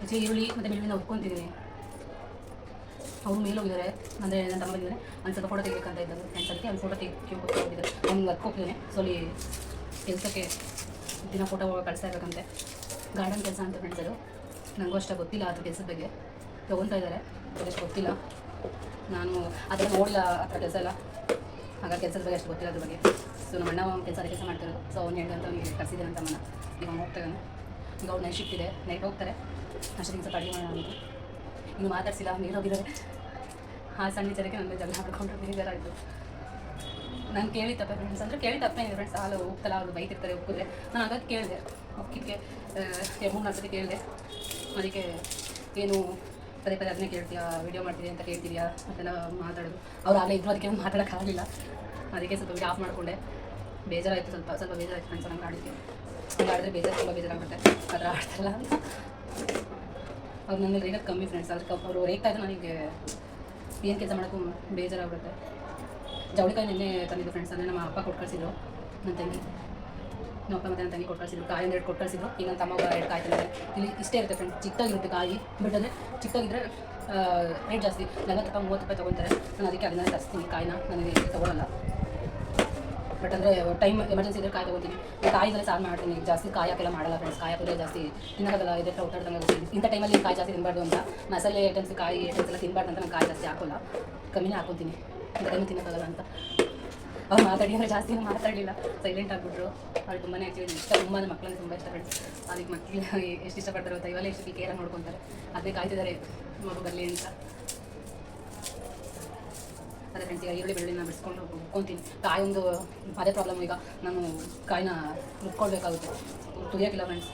ಹೆಚ್ಚು ಈರುಳ್ಳಿ ಮತ್ತು ಬೆಳ್ಳುಳ್ಳಿನ ಉಟ್ಕೊತಿದ್ದೀನಿ ಅವ್ರು ಮೇಲೆ ಹೋಗಿದ್ದಾರೆ, ಅಂದರೆ ನನ್ನ ತಮ್ಮ ಬಂದಿದ್ದಾರೆ ಒಂದು ಸ್ವಲ್ಪ ಫೋಟೋ ತೆಗಿಬೇಕಂತ ಇದ್ದರು. ಫ್ರೆಂಡ್ಸ್ ಅದಕ್ಕೆ ಒಂದು ಫೋಟೋ ತೆಗಿ ಹೋಗಿದ್ದಾರೆ ಅವ್ನು ವರ್ಕ್ ಹೋಗ್ತೀನಿ ಸೊ ಅಲ್ಲಿ ಕೆಲಸಕ್ಕೆ ದಿನ ಫೋಟೋ ಕಳಿಸ್ತಾ ಇರಬೇಕಂತೆ. ಗಾರ್ಡನ್ ಕೆಲಸ ಅಂತ ಫ್ರೆಂಡ್ಸ್ ನನಗೂ ಅಷ್ಟು ಗೊತ್ತಿಲ್ಲ ಅದು ಕೆಲಸದ ಬಗ್ಗೆ. ತೊಗೊತಾ ಇದ್ದಾರೆ. ಅದಷ್ಟು ಗೊತ್ತಿಲ್ಲ. ನಾನು ಅದನ್ನು ನೋಡಿಲ್ಲ ಆ ಥರ ಕೆಲಸ ಎಲ್ಲ. ಹಾಗಾಗಿ ಕೆಲಸದ ಬಗ್ಗೆ ಅಷ್ಟು ಗೊತ್ತಿಲ್ಲ ಅದ್ರ ಬಗ್ಗೆ. ಸೊ ನಮ್ಮ ಅಣ್ಣ ಕೆಲಸ ಅದೇ ಕೆಲಸ ಮಾಡ್ತಿರೋದು. ಸೊ ಅವ್ನು ಹೇಳಿದಂತ ಅವ್ನಿಗೆ ಕರೆಸಿದ್ದೀನಿ ಅಂತ ಅಮ್ಮನ ಈಗ ಅವ್ನು ಹೋಗ್ತಾನೆ ಈಗ ಅವ್ರು ನೈಟ್ ಶಿಫ್ಟ್ ಇದೆ. ನೈಟ್ ಹೋಗ್ತಾರೆ. ಅಷ್ಟೊತ್ತಿಗೆ ಸ್ವಲ್ಪ ಅಡುಗೆ ಮಾಡೋಣ ಅಂತ. ಇನ್ನು ಮಾತಾಡ್ಸಿಲ್ಲ. ನೀರು ಹೋಗಿದ್ದಾರೆ. ಆ ಸಣ್ಣ ವಿಚಾರಕ್ಕೆ ನನ್ನ ಜಗಳ ಹಾಕೊಂಡು ಬೇಜಾರಾಯಿತು. ನಾನು ಕೇಳಿ ತಪ್ಪೆ ಫ್ರೆಂಡ್ಸ್ ಅಂದರೆ ಕೇಳಿ ತಪ್ಪೇನಿದೆ ಫ್ರೆಂಡ್ಸ್ ಹಾಲು ಹೋಗ್ತಲ್ಲ, ಅವ್ರು ಬೈತಿರ್ತಾರೆ, ಒಪ್ಪಿದ್ರೆ. ನಾನು ಹಾಗಾಗಿ ಕೇಳಿದೆ. ಒಪ್ಪಿಗೆ ಎರಡು ಮೂರು ನಾಲ್ಕು ಕೇಳಿದೆ. ಅದಕ್ಕೆ, ಏನು, ಪದೇ ಪದೇ ಅದನ್ನೇ ಕೇಳ್ತೀಯಾ? ವೀಡಿಯೋ ಮಾಡ್ತೀರಿ ಅಂತ ಕೇಳ್ತೀಯಾ ಅಂತೆಲ್ಲ ಮಾತಾಡೋದು. ಅವ್ರು ಆಗಲೇ ಇದ್ರು, ಅದಕ್ಕೆ ಮಾತಾಡೋಕ್ಕಾಗಲಿಲ್ಲ ಅದಕ್ಕೆ ಸ್ವಲ್ಪ ಆಫ್ ಮಾಡಿಕೊಂಡೆ. ಬೇಜಾರಾಯಿತು, ಸ್ವಲ್ಪ ಸ್ವಲ್ಪ ಬೇಜಾರಾಯಿತು ಫ್ರೆಂಡ್ಸ್ ನಂಗೆ ಆಡಿದ್ದೆ ಹಂಗೆ ಆಡಿದ್ರೆ ಬೇಜಾರು, ತುಂಬ ಬೇಜಾರಾಗುತ್ತೆ. ಆ ಥರ ಆಡ್ತಾರಲ್ಲ? ಅಂತ ಅವ್ರು ನನಗೆ ರೇಗೋದು ಕಮ್ಮಿ ಫ್ರೆಂಡ್ಸ್ ಅದಕ್ಕೆ ಅವರು ರೇಗ್ತಾ ಇದ್ದು ನನಗೆ ಏನು ಕೆಲಸ ಮಾಡೋಕ್ಕೂ ಬೇಜಾರಾಗ್ಬಿಡುತ್ತೆ. ಜವಳಿಕಾಯಿ ನಿನ್ನೆ ತಂದಿದ್ದು ಫ್ರೆಂಡ್ಸ್ ಅಂದರೆ ನಮ್ಮ ಅಪ್ಪ ಕೊಟ್ಟು ಕಳಿಸಿದ್ರು ನನ್ನ ತಂಗಿ. ನಮ್ಮ ಅಪ್ಪ ಮತ್ತೆ ನನ್ನ ತಂಗಿ ಕೊಟ್ಟು ಕಳಿಸಿದ್ರು ಕಾಯಿ ಎರಡು ಕೊಟ್ಟು ಕಳಿಸಿದ್ರು ಈಗ ನನ್ನ ತಮ್ಮ ಎರಡು ಕಾಯಿ ತಂದಿದ್ದಾರೆ. ಇಲ್ಲಿ ಇಷ್ಟೇ ಇರುತ್ತೆ ಫ್ರೆಂಡ್ಸ್ ಚಿಕ್ಕದಾಗಿರುತ್ತೆ ಕಾಯಿ ಬಟ್ ಅಂದರೆ ಚಿಕ್ಕದಾಗಿದ್ದರೆ ರೇಟ್ ಜಾಸ್ತಿ. ನಲ್ವತ್ತು ರೂಪಾಯಿ ಮೂವತ್ತು ರೂಪಾಯಿ ತೊಗೊತಾರೆ. ನಾನು ಅದಕ್ಕೆ ಅದನ್ನ ತರಿಸ್ತೀನಿ, ಕಾಯಿನ. ನನಗೆ ತೊಗೊಳಲ್ಲ. ಬಟ್ ಅಂದರೆ ಟೈಮ್ ಎಮರ್ಜೆನ್ಸಿ ಇದ್ದರೆ ಕಾಯಿ ತೊಗೊತೀನಿ ಸಾರ್ ಸಾರು ಮಾಡ್ತೀನಿ. ಜಾಸ್ತಿ ಕಾಯಿ ಹಾಕೆಲ್ಲ, ಮಾಡಲ್ಲ ಫ್ರೆಂಡ್ಸ್ ಕಾಯಿ ಜಾಸ್ತಿ ತಿನ್ನೋದಲ್ಲ ಇದೆ ಆಗುತ್ತೆ ಇಂಥ ಟೈಮಲ್ಲಿ ಕಾಯಿ ಜಾಸ್ತಿ ತಿನ್ನಬಾರ್ದು ಅಂತ. ಮಸಾಲೆ ಐಟಮ್ಸ್ ಕಾಯಿ ಐಟಮ್ಸ್ ಎಲ್ಲ ತಿನ್ನಬಾರ್ದು ಅಂತ ನಾನು ಕಾಯಿ ಜಾಸ್ತಿ ಹಾಕೋಲ್ಲ. ಕಮ್ಮಿನೇ ಹಾಕೊತೀನಿ. ಇಂಥ ಟೈಮ್ ತಿನ್ನೋಕ್ಕಾಗಲ್ಲ ಅಂತ. ಅವ್ರು ಮಾತಾಡಿ ಅಂದರೆ ಜಾಸ್ತಿ ಮಾತಾಡಲಿಲ್ಲ. ಸೈಲೆಂಟ್ ಆಗಿಬಿಟ್ರು. ಅವ್ರು ತುಂಬಾ ಆ್ಯಕ್ಚುಲಿ ಇಷ್ಟ ತುಂಬ ಅಂದರೆ ತುಂಬ ಇಷ್ಟ ಫ್ರೆಂಡ್ಸ್ ಅದಕ್ಕೆ ಮಕ್ಕಳು ಎಷ್ಟು ಇಷ್ಟಪಡ್ತಾರೆ ಗೊತ್ತಾ? ಇವಾಗ ಎಷ್ಟು ಕೇರಾಗಿ ನೋಡ್ಕೊತಾರೆ. ಅದೇ ಕಾಯ್ತಿದ್ದಾರೆ ಮಗು ಅಂತ. ಅದೇ ಫ್ರೆಂಡ್ಸ್ ಈಗ ಈರುಳ್ಳಿ, ಬೆಳ್ಳುಳ್ಳಿನ ಬಿಡಿಸ್ಕೊಂಡು ರುಬ್ಕೊತೀನಿ ಕಾಯಿ ಒಂದು ಅದೇ ಪ್ರಾಬ್ಲಮ್ ಈಗ ನಾನು ಕಾಯಿನ ರುಬ್ಕೊಳ್ಬೇಕಾಗುತ್ತೆ. ತುರಿಯೋಕ್ಕಿಲ್ಲ ಫ್ರೆಂಡ್ಸ್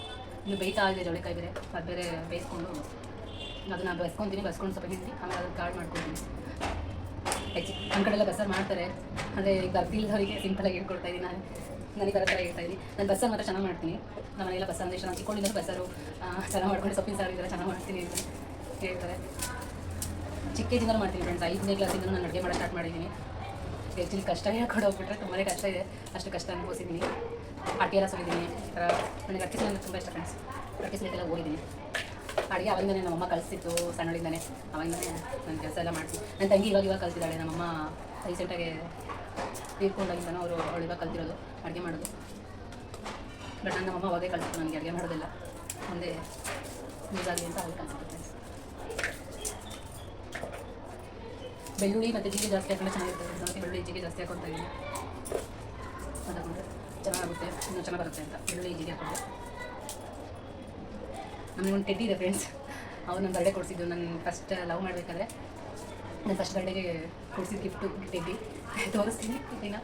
ಇನ್ನು ಬೇಯ್ತಾ ಇದೆ ಜವಳಿಕಾಯಿ ಬೇರೆ. ಅದು ಬೇರೆ ಬೇಯಿಸ್ಕೊಂಡು ಅದನ್ನು ಬಸ್ಕೊತೀನಿ, ಬಸ್ಕೊಂಡು ಸ್ವಲ್ಪ ಹಿಂಡಿ, ಆಮೇಲೆ ಅದನ್ನು ಕಾಳು ಮಾಡ್ಕೊತೀನಿ ಹೆಚ್ಚು ನಮ್ಮ ಕಡೆಲ್ಲ ಬಸ್ಸಾರು ಮಾಡ್ತಾರೆ. ಅಂದರೆ ಈಗ ಬರ್ತಿಲ್ದವರಿಗೆ ಸಿಂಪಲಾಗಿ ಇಟ್ಕೊಳ್ತಾ ಇದ್ದೀನಿ ನಾನು. ನನಗೆ ಬರೋ ಥರ ಹೇಳ್ತಾ ಇದ್ದೀನಿ ನಾನು ಬಸ್ಸಾರು ಮಾತ್ರ ಚೆನ್ನಾಗಿ ಮಾಡ್ತೀನಿ. ನಮ್ಮ ಮನೆಯೆಲ್ಲ ಬಸ್ಸಾರು ಅಂದರೆ ಚಿಕ್ಕೊಂಡಿದ್ದಾರೆ ಬಸ್ಸಾರು ಚೆನ್ನಾಗಿ ಮಾಡ್ಕೊಂಡು ಸೊಪ್ಪಿನ ಸಾರು ಚೆನ್ನಾಗಿ ಮಾಡ್ತೀನಿ ಅಂತ ಹೇಳ್ತಾರೆ. ಚಿಕ್ಕ ಮಾಡ್ತೀನಿ ಫ್ರೆಂಡ್ಸ್ ಐದನೇ ಕ್ಲಾಸಿಂದ ನಾನು ಅಡುಗೆ ಮಾಡೋ ಸ್ಟಾರ್ಟ್ ಮಾಡಿದ್ದೀನಿ. ಆ್ಯಕ್ಚುಲಿ ಕಷ್ಟ ಹೇಳ್ಕೊಂಡು ಹೋಗ್ಬಿಟ್ರೆ ತುಂಬಾ ಕಷ್ಟ ಇದೆ. ಅಷ್ಟು ಕಷ್ಟ ಅನುಭವಿಸಿದ್ದೀನಿ. ಅಡುಗೆ ಎಲ್ಲ ಸುಲಿದ್ದೀನಿ ಈ ಥರ ನನಗೆ ಅಡುಗೆ ನನಗೆ ತುಂಬ ಇಷ್ಟ ಫ್ರೆಂಡ್ಸ್ ಅಡುಗೆ ಎಲ್ಲ ಓದಿದ್ದೀನಿ ಅಡುಗೆ ಅವಾಗಿಂದನೇ ನಮ್ಮಮ್ಮ ಕಲಿಸಿತ್ತು ಸಣ್ಣಳಿಂದನೇ ಅವಾಗಿಂದನೇ ನನ್ನ ಕೆಲಸ ಎಲ್ಲ ಮಾಡ್ತೀನಿ ನನ್ನ ತಂಗಿ ಇವಾಗ ಇವಾಗ ಕಲ್ತಿದ್ದಾಳೆ. ನಮ್ಮಮ್ಮ ರೀಸೆಂಟಾಗಿ ತೀರ್ಕೊಂಡಾಗಿಂದನೂ ಅವರು ಅವಳು ಇವಾಗ ಕಲ್ತಿರೋದು, ಅಡುಗೆ ಮಾಡೋದು. ಬಟ್ ನನ್ನ ನಮ್ಮಮ್ಮ ಅವಾಗೇ ಕಲಿಸ್ತು ನನಗೆ ಅಡುಗೆ ಮಾಡೋದಿಲ್ಲ. ಮುಂದೆ ಯೂಸ್ ಆಗಲಿ ಅಂತ ಅವ್ರು ಫ್ರೆಂಡ್ಸ್ ಬೆಳ್ಳುಳ್ಳಿ ಮತ್ತು ಜೀರಿಗೆ ಜಾಸ್ತಿ ಹಾಕೊಂಡ್ರೆ ಚೆನ್ನಾಗಿರ್ತದೆ ಜಾಸ್ತಿ ಬೆಳ್ಳುಳ್ಳಿ, ಜೀರಿಗೆ ಜಾಸ್ತಿ ಹಾಕೊತಾ ಇದ್ದೀನಿ ಅದಾಕೊಂಡ್ರೆ ಚೆನ್ನಾಗುತ್ತೆ ಇನ್ನೂ ಚೆನ್ನಾಗಿ ಬರುತ್ತೆ ಅಂತ. ಬೆಳ್ಳುಳ್ಳಿ, ಜೀರಿಗೆ ಹಾಕೋದು ಒಂದು ಟೆಡ್ಡಿ ಇದೆ ಫ್ರೆಂಡ್ಸ್ ಅವ್ರು ನನ್ನ ಬರ್ಡೇ ಕೊಡಿಸಿದ್ದು. ನನ್ನ ಫಸ್ಟ್ ಲವ್ ಮಾಡಬೇಕಾದ್ರೆ ನನ್ನ ಫಸ್ಟ್ ಬರ್ಡೇಗೆ ಕೊಡಿಸಿದ ಗಿಫ್ಟು ಟೆಡ್ಡಿ ತೋರಿಸ್ತೀನಿ ಈಗ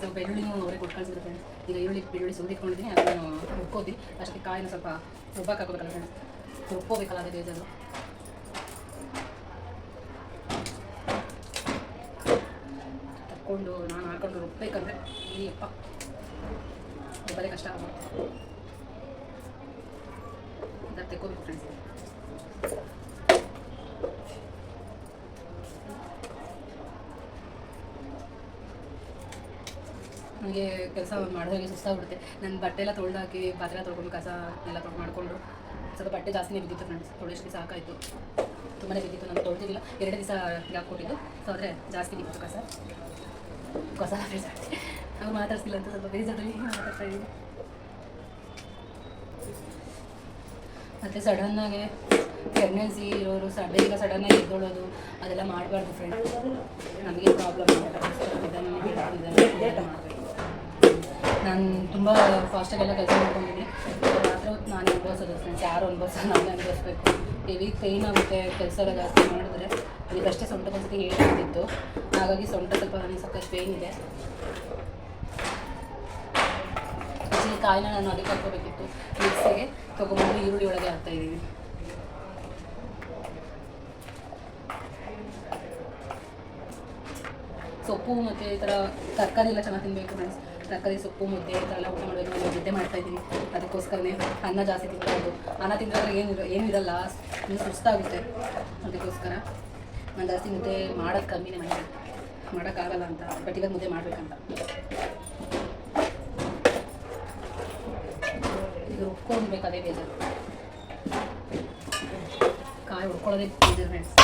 ಸೊ ಬೆಳ್ಳುಳ್ಳಿನೂ ಅವರೇ ಕೊಟ್ಟು ಕಳಿಸಿದ್ರು ಫ್ರೆಂಡ್ಸ್ ಈಗ ಈರುಳ್ಳಿ, ಬೆಳ್ಳುಳ್ಳಿ ಸುರಿದಿಟ್ಕೊಂಡಿದ್ದೀನಿ ಅದನ್ನು ರುಬ್ಕೋತಿ ಅಷ್ಟಕ್ಕೆ ಕಾಯಿನ ಸ್ವಲ್ಪ ರುಬ್ಬಕ್ಕೆ ಹಾಕೋಬೇಕಲ್ಲ ಫ್ರೆಂಡ್ಸ್ ರುಬ್ಕೋಬೇಕಲ್ಲ ಅದೇ ಬೇಜಾರು. ತಕ್ಕೊಂಡು ನಾನು ಹಾಕೊಂಡು ರುಬ್ಬೇಕಂದ್ರೆ ಈ ಅಪ್ಪ. ತುಂಬಾ ಕಷ್ಟ ಆಗುತ್ತೆ ತೆಕ್ಕೋಬೇಕು ಫ್ರೆಂಡ್ಸ್ ನನಗೆ ಕೆಲಸ ಮಾಡಿದಾಗ ಸುಸ್ತಾಗ್ಬಿಡುತ್ತೆ. ನನ್ನ ಬಟ್ಟೆ ಎಲ್ಲ ತೊಳೆದು ಹಾಕಿ ಪಾತ್ರೆ ತೊಳ್ಕೊಂಡು ಕಸ ಎಲ್ಲ ತೊಳ್ಕೊಂಡು ಮಾಡಿಕೊಂಡು ಸ್ವಲ್ಪ ಬಟ್ಟೆ ಜಾಸ್ತಿನೇ ಬಿದ್ದಿತ್ತು ಫ್ರೆಂಡ್ಸ್ ತೊಳೆಷ್ಟು ಸಾಕಾಯಿತು. ತುಂಬಾ ಬಿದ್ದಿತ್ತು, ನಾನು ತೊಳ್ದಿಲ್ಲ ಎರಡು ದಿವಸ ಹಾಕ್ಕೊಟ್ಟಿದ್ದು ಕೊಟ್ಟಿದ್ದು. ಸೊ ಆದರೆ ಜಾಸ್ತಿ ಬಿದ್ದಿತ್ತು ಕಸ. ಕಸ ಫ್ರೆಂಡ್ಸ್ ಅವ್ರು ಮಾತಾಡ್ಸಿಲ್ಲ ಅಂತ ಸ್ವಲ್ಪ ಬೇಜಾರಲ್ಲಿ ಮಾತಾಡ್ತಾ ಇದ್ದೀನಿ ಮತ್ತು ಸಡನ್ನಾಗೆ ಪ್ರೆಗ್ನೆನ್ಸಿ ಇರೋರು ಸಡನ್ ಈಗ ಸಡನ್ನಾಗಿ ಎದ್ದೊಳೋದು, ಅದೆಲ್ಲ ಮಾಡಬಾರ್ದು ಫ್ರೆಂಡ್ ನಮಗೆ ಪ್ರಾಬ್ಲಮ್ ನಾನು ತುಂಬ ಫಾಸ್ಟಾಗೆಲ್ಲ ಕೆಲಸ ಮಾಡ್ಕೊಂಡಿದ್ದೀನಿ. ಮಾತ್ರ ಹೊತ್ತು ನಾನು ಅನುಭವಿಸೋದು ಫ್ರೆಂಡ್ಸ್ ಯಾರು ಅನುಭವಿಸೋ ನಾನು ಅನುಭವಿಸ್ಬೇಕು. ಹೆವಿ ಪೇಯ್ನ್ ಆಗುತ್ತೆ. ಕೆಲಸ ಎಲ್ಲ ಜಾಸ್ತಿ ಮಾಡಿದ್ರೆ. ಅದಕ್ಕಷ್ಟೇ ಸೊಂಟ ಒಂದ್ಸತಿ ಹೇಳ್ತಿತ್ತು ಹಾಗಾಗಿ ಸೊಂಟ ಸ್ವಲ್ಪ ನನಗೆ ಸಖತ್ ಪೇನ್ ಇದೆ. ಕಾಯಿನ ನಾನು ಅದಕ್ಕೆ ಹಾಕೋಬೇಕಿತ್ತು ಮಿಕ್ಸಿಗೆ ತಗೊಂಡ್ಬಂದು ಈರುಳ್ಳಿ ಒಳಗೆ ಹಾಕ್ತಾ ಇದ್ದೀನಿ ಸೊಪ್ಪು, ಮತ್ತು ಈ ಥರ ತರಕಾರಿ ಎಲ್ಲ ಚೆನ್ನಾಗಿ ತಿನ್ನಬೇಕು ಫ್ರೆಂಡ್ಸ್ ತರಕಾರಿ, ಸೊಪ್ಪು, ಮುದ್ದೆ ಈ ಥರ ಎಲ್ಲ ಊಟ ಮಾಡಬೇಕು ನಾನು ಮುದ್ದೆ ಮಾಡ್ತಾ ಇದ್ದೀನಿ ಅದಕ್ಕೋಸ್ಕರನೇ ಅನ್ನ ಜಾಸ್ತಿ ತಿನ್ನಬಾರ್ದು ಅನ್ನ ತಿಂದರೆ ಏನು ಏನು ಇರಲ್ಲ. ಸುಸ್ತಾಗುತ್ತೆ. ಅದಕ್ಕೋಸ್ಕರ ನಾನು ಜಾಸ್ತಿ ಮುದ್ದೆ ಮಾಡೋದು ಕಮ್ಮಿನೇ ಮಾಡಿದೆ ಮಾಡೋಕ್ಕಾಗಲ್ಲ ಅಂತ ಬಟ್ ಇವಾಗ ಮುದ್ದೆ ಮಾಡಬೇಕಂತ. ಈಗ ರುಬ್ಕೊಳ್ಬೇಕು ಅದೇ ಬೇಜಾರು. ಕಾಯಿ ಹುಡ್ಕೊಳ್ಳೋದೇ ಬೇಜಾರು ಫ್ರೆಂಡ್ಸ್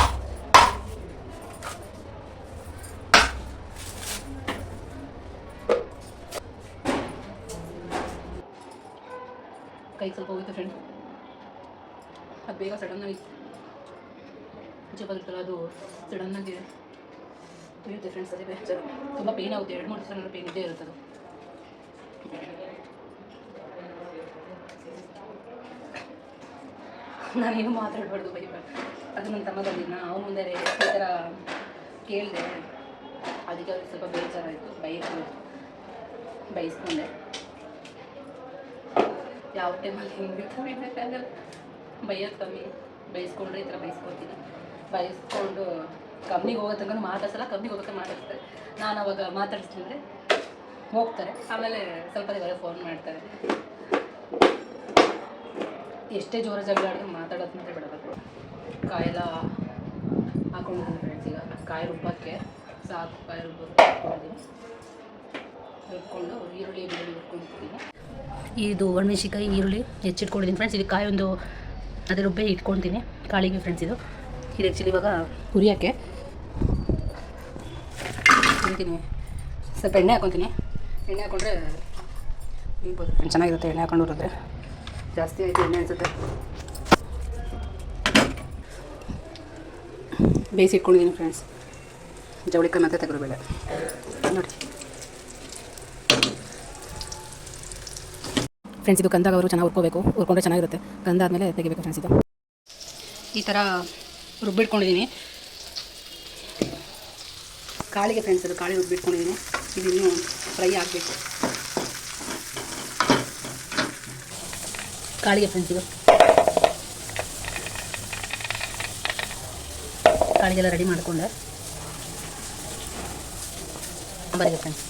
ಕೈ ಸ್ವಲ್ಪ ಹೋಗಿತ್ತು ಫ್ರೆಂಡ್ ಅದು ಬೇಗ ಸಡನ್ನಾಗಿ ಇರುತ್ತಲ್ಲ ಅದು ಸಡನ್ನಾಗಿ ಇರುತ್ತೆ ಫ್ರೆಂಡ್ಸ್ ಅದೇ ಬೇಜಾರು ತುಂಬ ಪೇನ್ ಆಗುತ್ತೆ. ಎರಡು, ಮೂರು ದಿವಸ ಪೇನ್ ಇದ್ದೇ ಇರುತ್ತೆ ಅದು ನಾನೇನು ಮಾತಾಡಬಾರ್ದು ಬೈಬಾರ್ದು ಅದು ನನ್ನ ತಮ್ಮ ಬಂದಿದ್ದ ಅವನ ಮುಂದೆ ಈ ಥರ ಕೇಳಿದೆ. ಅದಕ್ಕೆ ಅವ್ರಿಗೆ ಸ್ವಲ್ಪ ಬೇಜಾರಾಯಿತು. ಬೈಸ್ ಬೈಸ್ಕೊಂಡೆ. ಯಾವ ಟೈಮಲ್ಲಿ ಹಿಂಗೆ ಬೈಯೋದು ಕಮ್ಮಿ. ಬೈಸ್ಕೊಂಡ್ರೆ ಈ ಥರ ಬೈಸ್ಕೊತೀನಿ ಬೈಸ್ಕೊಂಡು ಕಂಪ್ನಿಗೆ ಹೋಗೋ ತನಕ ಮಾತಾಡ್ಸಲ್ಲ ಕಂಪ್ನಿಗೆ ಹೋಗೋಕೆ ಮಾತಾಡ್ತಾರೆ ನಾನು ಅವಾಗ ಮಾತಾಡಿಸ್ತಿದ್ರೆ ಹೋಗ್ತಾರೆ. ಆಮೇಲೆ ಸ್ವಲ್ಪ ದಿವಸ ಫೋನ್ ಮಾಡ್ತಾರೆ. ಎಷ್ಟೇ ಜೋರ ಜಗಳ ಆಡಿದ್ರು ಮಾತಾಡೋದಂದ್ರೆ ಬಿಡಬೇಕು ಕಾಯೆಲ್ಲ ಹಾಕೊಂಡಿದ್ದೀನಿ ಫ್ರೆಂಡ್ಸ್ ಈಗ. ಕಾಯಿ ರುಬ್ಬಕ್ಕೆ ಸಾಕು, ಕಾಯಿ ಹಾಕ್ಕೊಂಡಿದ್ದೀನಿ ರುಬ್ಕೊಂಡು ಈರುಳ್ಳಿ ಬೆಳ್ಳುಳ್ಳಿ ಹುರ್ಕೊಂಡಿದ್ದೀನಿ. ಇದು ಒಣಮೆಣಸಿಕಾಯಿ ಈರುಳ್ಳಿ ಹೆಚ್ಚಿಟ್ಕೊಂಡಿದ್ದೀನಿ ಫ್ರೆಂಡ್ಸ್ ಇದು ಕಾಯಿ ಒಂದು ಅದೇ ರುಬ್ಬೆ ಇಟ್ಕೊಳ್ತೀನಿ. ಕಾಳಿಗೆ ಫ್ರೆಂಡ್ಸ್ ಇದು. ಇದು ಆ್ಯಕ್ಚುಲಿ ಇವಾಗ ಹುರಿಯೋಕ್ಕೆ. ಹುರಿತೀನಿ ಸ್ವಲ್ಪ ಎಣ್ಣೆ ಹಾಕೊತೀನಿ ಎಣ್ಣೆ ಹಾಕೊಂಡ್ರೆ ಇರ್ಬೋದು ಚೆನ್ನಾಗಿರುತ್ತೆ ಎಣ್ಣೆ ಹಾಕೊಂಡು ಹುರಿದ್ರೆ ಜಾಸ್ತಿ ಆಯಿತು ಎಣ್ಣೆ ಅನಿಸುತ್ತೆ. ಬೇಯಿಸಿ ಇಟ್ಕೊಂಡಿದ್ದೀನಿ ಫ್ರೆಂಡ್ಸ್. ಜವಳಿಕ ಮತ್ತೆ ತೆಗೆದುಬೇಳೆ ನೋಡಿ. ಫ್ರೆಂಡ್ಸ್, ಇದು ಕಂದಾಗ ಅವರು ಚೆನ್ನಾಗಿ ಹುರ್ಕೋಬೇಕು. ಹುರ್ಕೊಂಡ್ರೆ ಚೆನ್ನಾಗಿರುತ್ತೆ. ಕಂದ ಆದಮೇಲೆ ತೆಗಿಬೇಕು ಫ್ರೆಂಡ್ಸ್ ಇದು. ಈ ಥರ ರುಬ್ಬಿಟ್ಕೊಂಡಿದ್ದೀನಿ. ಕಾಳಿಗೆ ಫ್ರೆಂಡ್ಸ್ ಅದು ಕಾಳಿ ರುಬ್ಬಿಟ್ಕೊಂಡಿದ್ದೀನಿ ಇದು ಇನ್ನೂ ಫ್ರೈ ಆಗಬೇಕು. ಕಾಳಿಗೆ ಫ್ರೆಂಡ್ಸ್ ಇದು. ಕಾಳಿಗೆಲ್ಲ ರೆಡಿ ಮಾಡಿಕೊಂಡೆ. ಸಾಂಬಾರಿಗೆ ಫ್ರೆಂಡ್ಸ್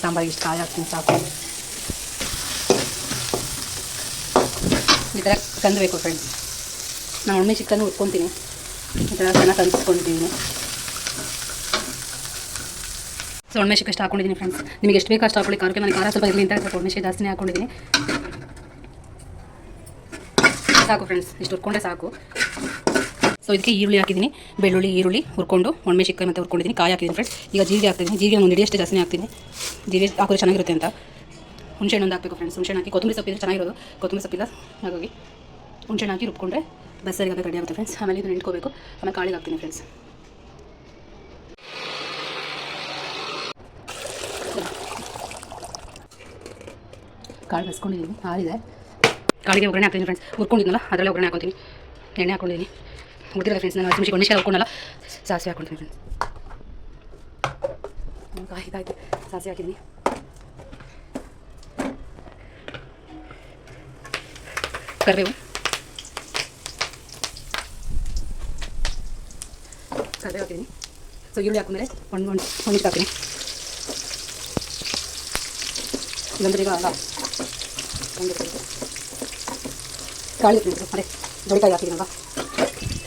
ಸಾಂಬಾರಿಗೆ ಇಷ್ಟು ಕಾಯಿ ಹಾಕ್ತೀನಿ ಸಾಕು. ಈ ಥರ ತಂದಬೇಕು ಫ್ರೆಂಡ್ಸ್ ನಾನು ಒಮ್ಮೆ ಚಿಕನ್ ಉಟ್ಕೊತೀನಿ. ಈ ಥರ ಚೆನ್ನಾಗಿ ತಂದಿಸ್ಕೊಂಡಿದ್ದೀನಿ ಸೊ ಅಷ್ಟು ಹಾಕೊಂಡಿದ್ದೀನಿ ಫ್ರೆಂಡ್ಸ್ ನಿಮಗೆ ಎಷ್ಟು ಬೇಕು ಅಷ್ಟು ಹಾಕೊಳ್ಳಿ. ಖಾರಕ್ಕೆ ನಾನು ಖಾರ ಸ್ವಲ್ಪ ಇರಲಿ ಅಂತ ಸ್ವಲ್ಪ ಒಣಮೆಣಸಿಗೆ ಜಾಸ್ತಿನೇ ಹಾಕೊಂಡಿದ್ದೀನಿ ಸಾಕು ಫ್ರೆಂಡ್ಸ್ ಇಷ್ಟು ಹುರ್ಕೊಂಡ್ರೆ ಸಾಕು. ಸೊ ಇದಕ್ಕೆ ಈರುಳ್ಳಿ ಹಾಕಿದ್ದೀನಿ ಬೆಳ್ಳುಳ್ಳಿ, ಈರುಳ್ಳಿ ಹುರ್ಕೊಂಡು ಒಣಮೆಣಸಿಕಾಯಿ ಮತ್ತೆ ಹುರ್ಕೊಂಡಿದ್ದೀನಿ ಕಾಯಿ ಹಾಕಿದ್ದೀನಿ ಫ್ರೆಂಡ್ಸ್ ಈಗ ಜೀರಿಗೆ ಹಾಕ್ತೀನಿ ಜೀರಿಗೆ ಒಂದು ಹಿಡಿಯಷ್ಟು ಜಾಸ್ತಿ ಹಾಕ್ತೀನಿ ಜೀರಿಗೆ ಹಾಕಿದ್ರೆ ಚೆನ್ನಾಗಿರುತ್ತೆ ಅಂತ. ಹುಣಸೆ ಹಣ್ಣು ಹಾಕಬೇಕು ಫ್ರೆಂಡ್ಸ್ ಹುಣಸೆ ಹಾಕಿ ಕೊತ್ತಂಬರಿ ಸೊಪ್ಪಿದ್ರೆ ಚೆನ್ನಾಗಿರೋದು. ಕೊತ್ತಂಬರಿ ಸೊಪ್ಪಿಲ್ಲ, ಹಾಗಾಗಿ ಹುಣಸೆಹಣ್ಣು ಹಾಕಿ ರುಬ್ಕೊಂಡ್ರೆ ಬಸ್ಸರಿಗೆ ರೆಡಿ ಆಗುತ್ತೆ ಫ್ರೆಂಡ್ಸ್ ಆಮೇಲೆ ಇದನ್ನು ಇಟ್ಕೋಬೇಕು ಆಮೇಲೆ ಕಾಳಿಗೆ ಹಾಕ್ತೀನಿ ಫ್ರೆಂಡ್ಸ್ ಕಾಳು ಬೆಸ್ಕೊಂಡಿದ್ದೀನಿ ಹಾಲಿದೆ. ಕಾಳಿಗೆ ಒಗ್ಗರಣೆ ಹಾಕ್ತೀನಿ ಫ್ರೆಂಡ್ಸ್ ಹುರ್ಕೊಂಡಿದ್ನಲ್ಲ ಅದರಲ್ಲೇ ಒಗ್ಗರಣೆ ಹಾಕೊತೀನಿ. ಎಣ್ಣೆ ಹಾಕೊಂಡಿದ್ದೀನಿ. ಹುಡುಗಿರಲ್ಲ ಫ್ರೆಂಡ್ಸ್ ನಾನು ಹಸಿಮಿಷಿ ಒಣಶಿ ಹಾಕೊಂಡಲ್ಲ ಸಾಸಿವೆ ಹಾಕ್ಕೊಳ್ತೀನಿ ಫ್ರೆಂಡ್ಸ್ ಕಾಯಿ ಕಾಯ್ತು ಸಾಸಿವೆ ಹಾಕಿದ್ದೀನಿ. ಕರಿಬೇವು. ಕರಿಬೇವು ಹಾಕಿದ್ದೀನಿ. ಸೊ ಈರುಳ್ಳಿ ಹಾಕಿದ್ಮೇಲೆ ಒಂದು ಒಂದು ಹಾಕ್ತೀನಿ. ಇಲ್ಲಂದ್ರೆ ಈಗ ಅಲ್ಲ ಒಂದಿಷ್ಟು ಕಾಳಿ ಫ್ರೆಂಡ್ಸ್ ಅದೇ ಜೋಳಿಕಾಯಿ ಹಾಕಿದ್ದೀನಲ್ವ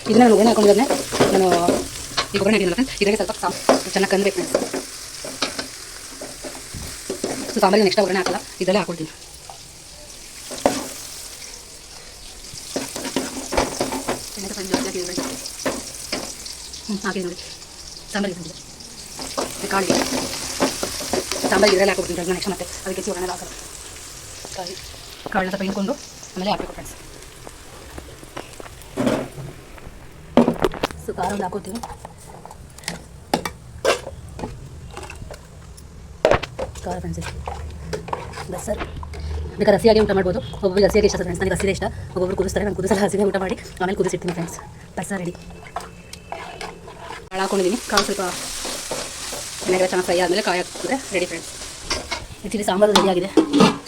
ಇದನ್ನ ನಾನು ಒಗ್ಗರಣೆ ಹಾಕೊಂಡಿದ್ದೆ ನಾನು ಈಗ ಒಗ್ಗರಣೆ ಹಾಕಿದ್ನಲ್ಲ ಫ್ರೆಂಡ್ಸ್ ಇದಕ್ಕೆ ಸ್ವಲ್ಪ ಸಾಕು ಚೆನ್ನಾಗಿ ಕಂದ್ಬೇಕು ಫ್ರೆಂಡ್ಸ್ ಸೊ ಸಾಂಬಾರಿಗೆ ನೆಕ್ಸ್ಟ್ ಒಗ್ಗರಣೆ ಹಾಕಲ್ಲ ಇದರಲ್ಲೇ ಹಾಕೊಳ್ತೀನಿ ಎಣ್ಣೆ ಸ್ವಲ್ಪ ಜಾಸ್ತಿ ಹಾಕಿದ್ರೆ ಹ್ಞೂ ಹಾಕಿ ನೋಡಿ ಸಾಂಬಾರಿಗೆ ಹಾಕಿದೆ ಇದು ಕಾಳಿಗೆ ಸಾಂಬಾರಿಗೆ ಇದರಲ್ಲಿ ಹಾಕೊಡ್ತೀನಿ ನೆಕ್ಸ್ಟ್ ಮತ್ತೆ ಅದಕ್ಕೆ ಹೆಚ್ಚು ಒಗ್ಗರಣೆ ಹಾಕಲ್ಲ ಕಾಯಿ ಕಾಳನ್ನ ಸ್ವಲ್ಪ ಆಮೇಲೆ ಹಾಕಬೇಕು ಫ್ರೆಂಡ್ಸ್ ಸೊ ಖಾರ ಒಂದು ಹಾಕೋತೀವಿ ಖಾರ ಫ್ರೆಂಡ್ಸ್ ಬಸ್ಸರ್. ಬೇಕಾದ್ರೆ ಹಸಿಯಾಗಿ ಊಟ ಮಾಡ್ಬೋದು. ಒಬ್ಬೊಬ್ಬರಿಗೆ ಹಸಿಯಾಗಿ ಇಷ್ಟ ಫ್ರೆಂಡ್ಸ್ ನನಗೆ ಹಸಿದೆ ಇಷ್ಟ. ಒಬ್ಬೊಬ್ರು ಕುದಿಸ್ತಾರೆ, ನಾನು ಕುದಿಸಲ್ಲ ಹಸಿದೆ ಊಟ ಮಾಡಿ. ಆಮೇಲೆ ಕುದಿಸಿರ್ತೀನಿ ಫ್ರೆಂಡ್ಸ್ ಬಸ್ಸಾರು ರೆಡಿ ಕಾಳು ಹಾಕೊಂಡಿದ್ದೀನಿ ಕಾಳು ಸ್ವಲ್ಪ ಚೆನ್ನಾಗಿ ಫ್ರೈ ಆದಮೇಲೆ ಕಾಯಿ ಹಾಕಿದ್ರೆ ready friends actually sambar ready ಆಗಿದೆ.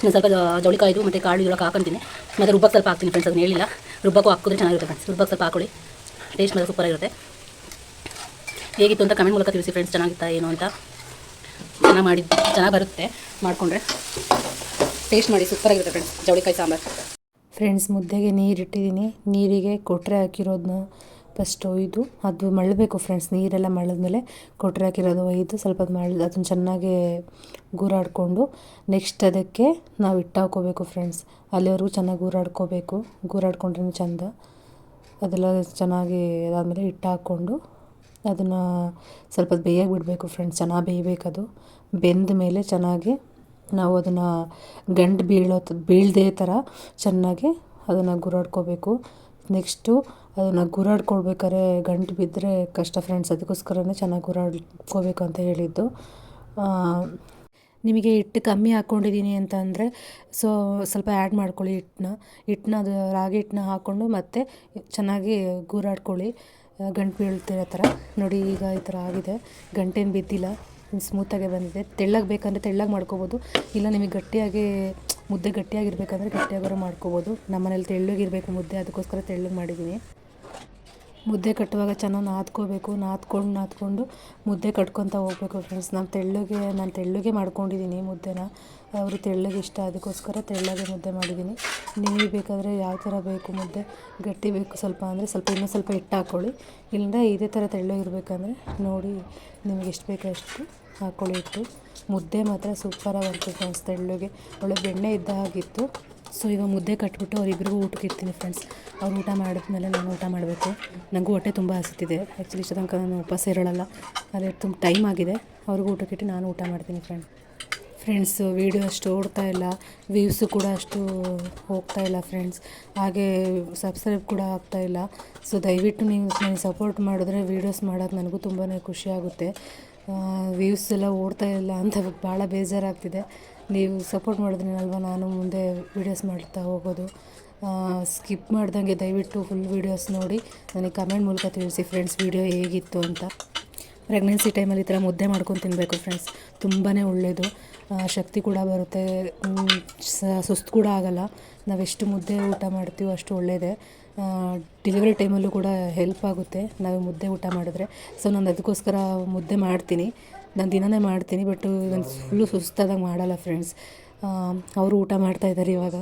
ಸ್ವಲ್ಪ ಜವಳಿಕಾಯ್ದು ಮತ್ತು ಕಾಳು ಇದೊಳಗೆ ಹಾಕೊಂತೀನಿ. ಮತ್ತು ರುಬ್ಬಕ್ಕೆ ಸ್ವಲ್ಪ ಹಾಕ್ತೀನಿ ಫ್ರೆಂಡ್ಸ್ ಅದನ್ನ ಹೇಳಿಲ್ಲ. ರುಬ್ಬಕ್ಕೂ ಹಾಕಿದ್ರೆ ಚೆನ್ನಾಗಿರುತ್ತೆ ಫ್ರೆಂಡ್ಸ್ ರುಬ್ಬಕ್ಕೆ ಸ್ವಲ್ಪ ಹಾಕೊಳ್ಳಿ. ಟೇಸ್ಟ್ ಮೇಲೆ ಸೂಪರಾಗಿರುತ್ತೆ ಹೇಗಿತ್ತು ಅಂತ ಕಮೆಂಟ್ ಮೂಲಕ ತಿಳಿಸಿ ಫ್ರೆಂಡ್ಸ್ ಚೆನ್ನಾಗಿತ್ತಾ ಏನು ಅಂತ. ಚೆನ್ನಾಗಿ ಮಾಡಿ, ಚೆನ್ನಾಗಿ ಬರುತ್ತೆ ಮಾಡಿಕೊಂಡ್ರೆ. ಟೇಸ್ಟ್ ಮಾಡಿ ಸೂಪರಾಗಿರುತ್ತೆ ಫ್ರೆಂಡ್ಸ್ ಜವಳಿಕಾಯಿ ಸಾಂಬಾರು. ಫ್ರೆಂಡ್ಸ್ ಮುದ್ದೆಗೆ ನೀರು ಇಟ್ಟಿದ್ದೀನಿ ನೀರಿಗೆ ಕೊಟ್ಟರೆ ಹಾಕಿರೋದನ್ನ ಫಸ್ಟ್ ಒಯ್ದು, ಅದು ಮಳ್ಳಬೇಕು ಫ್ರೆಂಡ್ಸ್ ನೀರೆಲ್ಲ ಮಳ್ಳದ್ಮೇಲೆ ಕೊಟ್ಟರೆ ಹಾಕಿರೋದು ಒಯ್ದು, ಸ್ವಲ್ಪ ಮಳ್ ಅದನ್ನು ಚೆನ್ನಾಗಿ ಗೂರಾಡಿಕೊಂಡು ನೆಕ್ಸ್ಟ್ ಅದಕ್ಕೆ ನಾವು ಹಿಟ್ಟು ಹಾಕೋಬೇಕು ಫ್ರೆಂಡ್ಸ್ ಅಲ್ಲಿವರೆಗೂ ಚೆನ್ನಾಗಿ ಗೂರಾಡ್ಕೋಬೇಕು. ಗೂರಾಡ್ಕೊಂಡ್ರೆ ಚೆಂದ. ಅದೆಲ್ಲ ಚೆನ್ನಾಗಿ ಅದಾದಮೇಲೆ ಹಿಟ್ಟು ಹಾಕ್ಕೊಂಡು ಅದನ್ನು ಸ್ವಲ್ಪ ಬೇಯಕ್ಕೆ ಬಿಡಬೇಕು ಫ್ರೆಂಡ್ಸ್ ಚೆನ್ನಾಗಿ ಬೇಯಬೇಕದು. ಬೆಂದ ಮೇಲೆ ಚೆನ್ನಾಗಿ ನಾವು ಅದನ್ನು ಗಂಟು ಬೀಳೋ ಬೀಳದೇ ಥರ ಚೆನ್ನಾಗಿ ಅದನ್ನು ಗುರಾಡ್ಕೋಬೇಕು. ನೆಕ್ಸ್ಟು ಅದನ್ನು ಗುರಾಡ್ಕೊಳ್ಬೇಕಾದ್ರೆ ಗಂಟು ಬಿದ್ದರೆ ಕಷ್ಟ ಫ್ರೆಂಡ್ಸ್ ಅದಕ್ಕೋಸ್ಕರನೇ ಚೆನ್ನಾಗಿ ಗುರಾಡ್ಕೋಬೇಕು ಅಂತ ಹೇಳಿದ್ದು. ನಿಮಗೆ ಹಿಟ್ಟು ಕಮ್ಮಿ ಹಾಕ್ಕೊಂಡಿದ್ದೀನಿ ಅಂತ ಅಂದರೆ ಸೊ ಸ್ವಲ್ಪ ಆ್ಯಡ್ ಮಾಡ್ಕೊಳ್ಳಿ ಹಿಟ್ಟನ್ನ ಹಿಟ್ಟನ್ನ ಅದು ರಾಗಿ ಹಿಟ್ಟನ್ನ ಹಾಕ್ಕೊಂಡು ಮತ್ತೆ ಚೆನ್ನಾಗಿ ಗೂರಾಡ್ಕೊಳ್ಳಿ. ಗಂಟು ಬೀಳ್ತಿರೋ ಥರ ನೋಡಿ ಈಗ ಈ ಥರ ಆಗಿದೆ. ಗಂಟೇನು ಬಿದ್ದಿಲ್ಲ ಸ್ಮೂತಾಗೆ ಬಂದಿದೆ. ತೆಳ್ಳಗೆ ಬೇಕಂದರೆ ತೆಳ್ಳಗೆ ಮಾಡ್ಕೋಬೋದು. ಇಲ್ಲ ನಿಮಗೆ ಗಟ್ಟಿಯಾಗಿ, ಮುದ್ದೆ ಗಟ್ಟಿಯಾಗಿರ್ಬೇಕಂದ್ರೆ ಗಟ್ಟಿಯಾಗಿರೋ ಮಾಡ್ಕೋಬೋದು. ನಮ್ಮನೇಲಿ ತೆಳ್ಳಗಿರಬೇಕು ಮುದ್ದೆ, ಅದಕ್ಕೋಸ್ಕರ ತೆಳ್ಳಗೆ ಮಾಡಿದ್ದೀನಿ. ಮುದ್ದೆ ಕಟ್ಟುವಾಗ ಚೆನ್ನಾಗಿ ನಾದ್ಕೋಬೇಕು, ನಾದ್ಕೊಂಡು ನಾದ್ಕೊಂಡು ಮುದ್ದೆ ಕಟ್ಕೊತ ಹೋಗ್ಬೇಕು ಫ್ರೆಂಡ್ಸ್ ನಾನು ತೆಳ್ಳಗೆ ನಾನು ತೆಳ್ಳಗೆ ಮಾಡ್ಕೊಂಡಿದ್ದೀನಿ ಮುದ್ದೆನ. ಅವರು ತೆಳ್ಳಗೆ ಇಷ್ಟ, ಅದಕ್ಕೋಸ್ಕರ ತೆಳ್ಳಗೆ ಮುದ್ದೆ ಮಾಡಿದ್ದೀನಿ ನೀವು ಬೇಕಾದರೆ ಯಾವ ಥರ ಬೇಕು ಮುದ್ದೆ? ಗಟ್ಟಿ ಬೇಕು ಸ್ವಲ್ಪ ಅಂದರೆ ಸ್ವಲ್ಪ ಇನ್ನೂ ಸ್ವಲ್ಪ ಹಿಟ್ಟು ಹಾಕ್ಕೊಳ್ಳಿ ಇಲ್ಲಿಂದ ಇದೇ ಥರ ತೆಳ್ಳಗಿರ್ಬೇಕಂದ್ರೆ ನೋಡಿ ನಿಮ್ಗೆ ಎಷ್ಟು ಬೇಕೋ ಅಷ್ಟು ಹಾಕ್ಕೊಳ್ಳಿ ಹಿಟ್ಟು. ಮುದ್ದೆ ಮಾತ್ರ ಸೂಪರಾಗಿ ಬಂತು ಫ್ರೆಂಡ್ಸ್ ತೆಳ್ಳಗೆ. ಒಳ್ಳೆ ಬೆಣ್ಣೆ ಇದ್ದ ಹಾಗಿತ್ತು ಸೊ ಈಗ ಮುದ್ದೆ ಕಟ್ಬಿಟ್ಟು ಅವರಿಬ್ಬರಿಗೂ ಊಟಕ್ಕೆ ಇರ್ತೀನಿ ಫ್ರೆಂಡ್ಸ್ ಅವ್ರು ಊಟ ಮಾಡಿದ್ಮೇಲೆ ನಾನು ಊಟ ಮಾಡಬೇಕು. ನನಗೂ ಹೊಟ್ಟೆ ತುಂಬ ಹಸಿತಿದೆ. ಆ್ಯಕ್ಚುಲಿ ಇಷ್ಟ ತನಕ ನಾನು ಉಪವಾಸ ಇರೋಲ್ಲ ಅದೇ ತುಂಬ ಟೈಮ್ ಆಗಿದೆ. ಅವ್ರಿಗೂ ಊಟಕ್ಕೆ ಇಟ್ಟು ನಾನು ಊಟ ಮಾಡ್ತೀನಿ ಫ್ರೆಂಡ್ ಫ್ರೆಂಡ್ಸು ವೀಡಿಯೋ ಅಷ್ಟು ಓಡ್ತಾ ಇಲ್ಲ. ವ್ಯೂಸು ಕೂಡ ಅಷ್ಟು ಹೋಗ್ತಾ ಇಲ್ಲ ಫ್ರೆಂಡ್ಸ್ ಹಾಗೆ ಸಬ್ಸ್ಕ್ರೈಬ್ ಕೂಡ ಆಗ್ತಾ ಇಲ್ಲ. ಸೊ ದಯವಿಟ್ಟು ನೀವು ನನಗೆ ಸಪೋರ್ಟ್ ಮಾಡಿದ್ರೆ ವೀಡಿಯೋಸ್ ಮಾಡೋದು ನನಗೂ ತುಂಬಾ ಖುಷಿ ವ್ಯೂಸ್ ಎಲ್ಲ ಓಡ್ತಾ ಇಲ್ಲ ಅಂತ ಭಾಳ ಬೇಜಾರಾಗ್ತಿದೆ. ನೀವು ಸಪೋರ್ಟ್ ಮಾಡಿದ್ರೇನಲ್ವ ನಾನು ಮುಂದೆ ವೀಡಿಯೋಸ್ ಮಾಡ್ತಾ ಹೋಗೋದು? ಸ್ಕಿಪ್ ಮಾಡ್ದಂಗೆ ದಯವಿಟ್ಟು ಫುಲ್ ವೀಡಿಯೋಸ್ ನೋಡಿ. ನನಗೆ ಕಮೆಂಟ್ ಮೂಲಕ ತಿಳಿಸಿ ಫ್ರೆಂಡ್ಸ್ ವೀಡಿಯೋ ಹೇಗಿತ್ತು ಅಂತ. ಪ್ರೆಗ್ನೆನ್ಸಿ ಟೈಮಲ್ಲಿ ಈ ಥರ ಮುದ್ದೆ ಮಾಡ್ಕೊಂಡು ತಿನ್ನಬೇಕು ಫ್ರೆಂಡ್ಸ್ ತುಂಬಾ ಒಳ್ಳೆಯದು ಶಕ್ತಿ ಕೂಡ ಬರುತ್ತೆ. ಸುಸ್ತು ಕೂಡ ಆಗಲ್ಲ. ನಾವೆಷ್ಟು ಮುದ್ದೆ ಊಟ ಮಾಡ್ತೀವೋ ಅಷ್ಟು ಒಳ್ಳೆಯದೇ ಡೆಲಿವರಿ ಟೈಮಲ್ಲೂ ಕೂಡ ಹೆಲ್ಪ್ ಆಗುತ್ತೆ. ನಾವು ಮುದ್ದೆ ಊಟ ಮಾಡಿದ್ರೆ. ಸೊ ನಾನು ಅದಕ್ಕೋಸ್ಕರ ಮುದ್ದೆ ಮಾಡ್ತೀನಿ. ನಾನು ದಿನನೇ ಮಾಡ್ತೀನಿ ಬಟ್ ನಾನು ಫುಲ್ಲು ಸುಸ್ತಾದಾಗ ಮಾಡಲ್ಲ ಫ್ರೆಂಡ್ಸ್ ಅವರು ಊಟ ಮಾಡ್ತಾ ಇದ್ದಾರೆ ಇವಾಗ.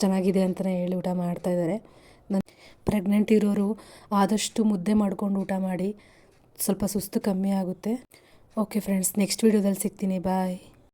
ಚೆನ್ನಾಗಿದೆ ಅಂತಲೇ ಹೇಳಿ ಊಟ ಮಾಡ್ತಾಯಿದ್ದಾರೆ ನಾನು ಪ್ರೆಗ್ನೆಂಟ್ ಇರೋರು ಆದಷ್ಟು ಮುದ್ದೆ ಮಾಡ್ಕೊಂಡು ಊಟ ಮಾಡಿ ಸ್ವಲ್ಪ ಸುಸ್ತು ಕಮ್ಮಿ ಆಗುತ್ತೆ. ಓಕೆ ಫ್ರೆಂಡ್ಸ್ ನೆಕ್ಸ್ಟ್ ವೀಡಿಯೋದಲ್ಲಿ ಸಿಗ್ತೀನಿ. ಬಾಯ್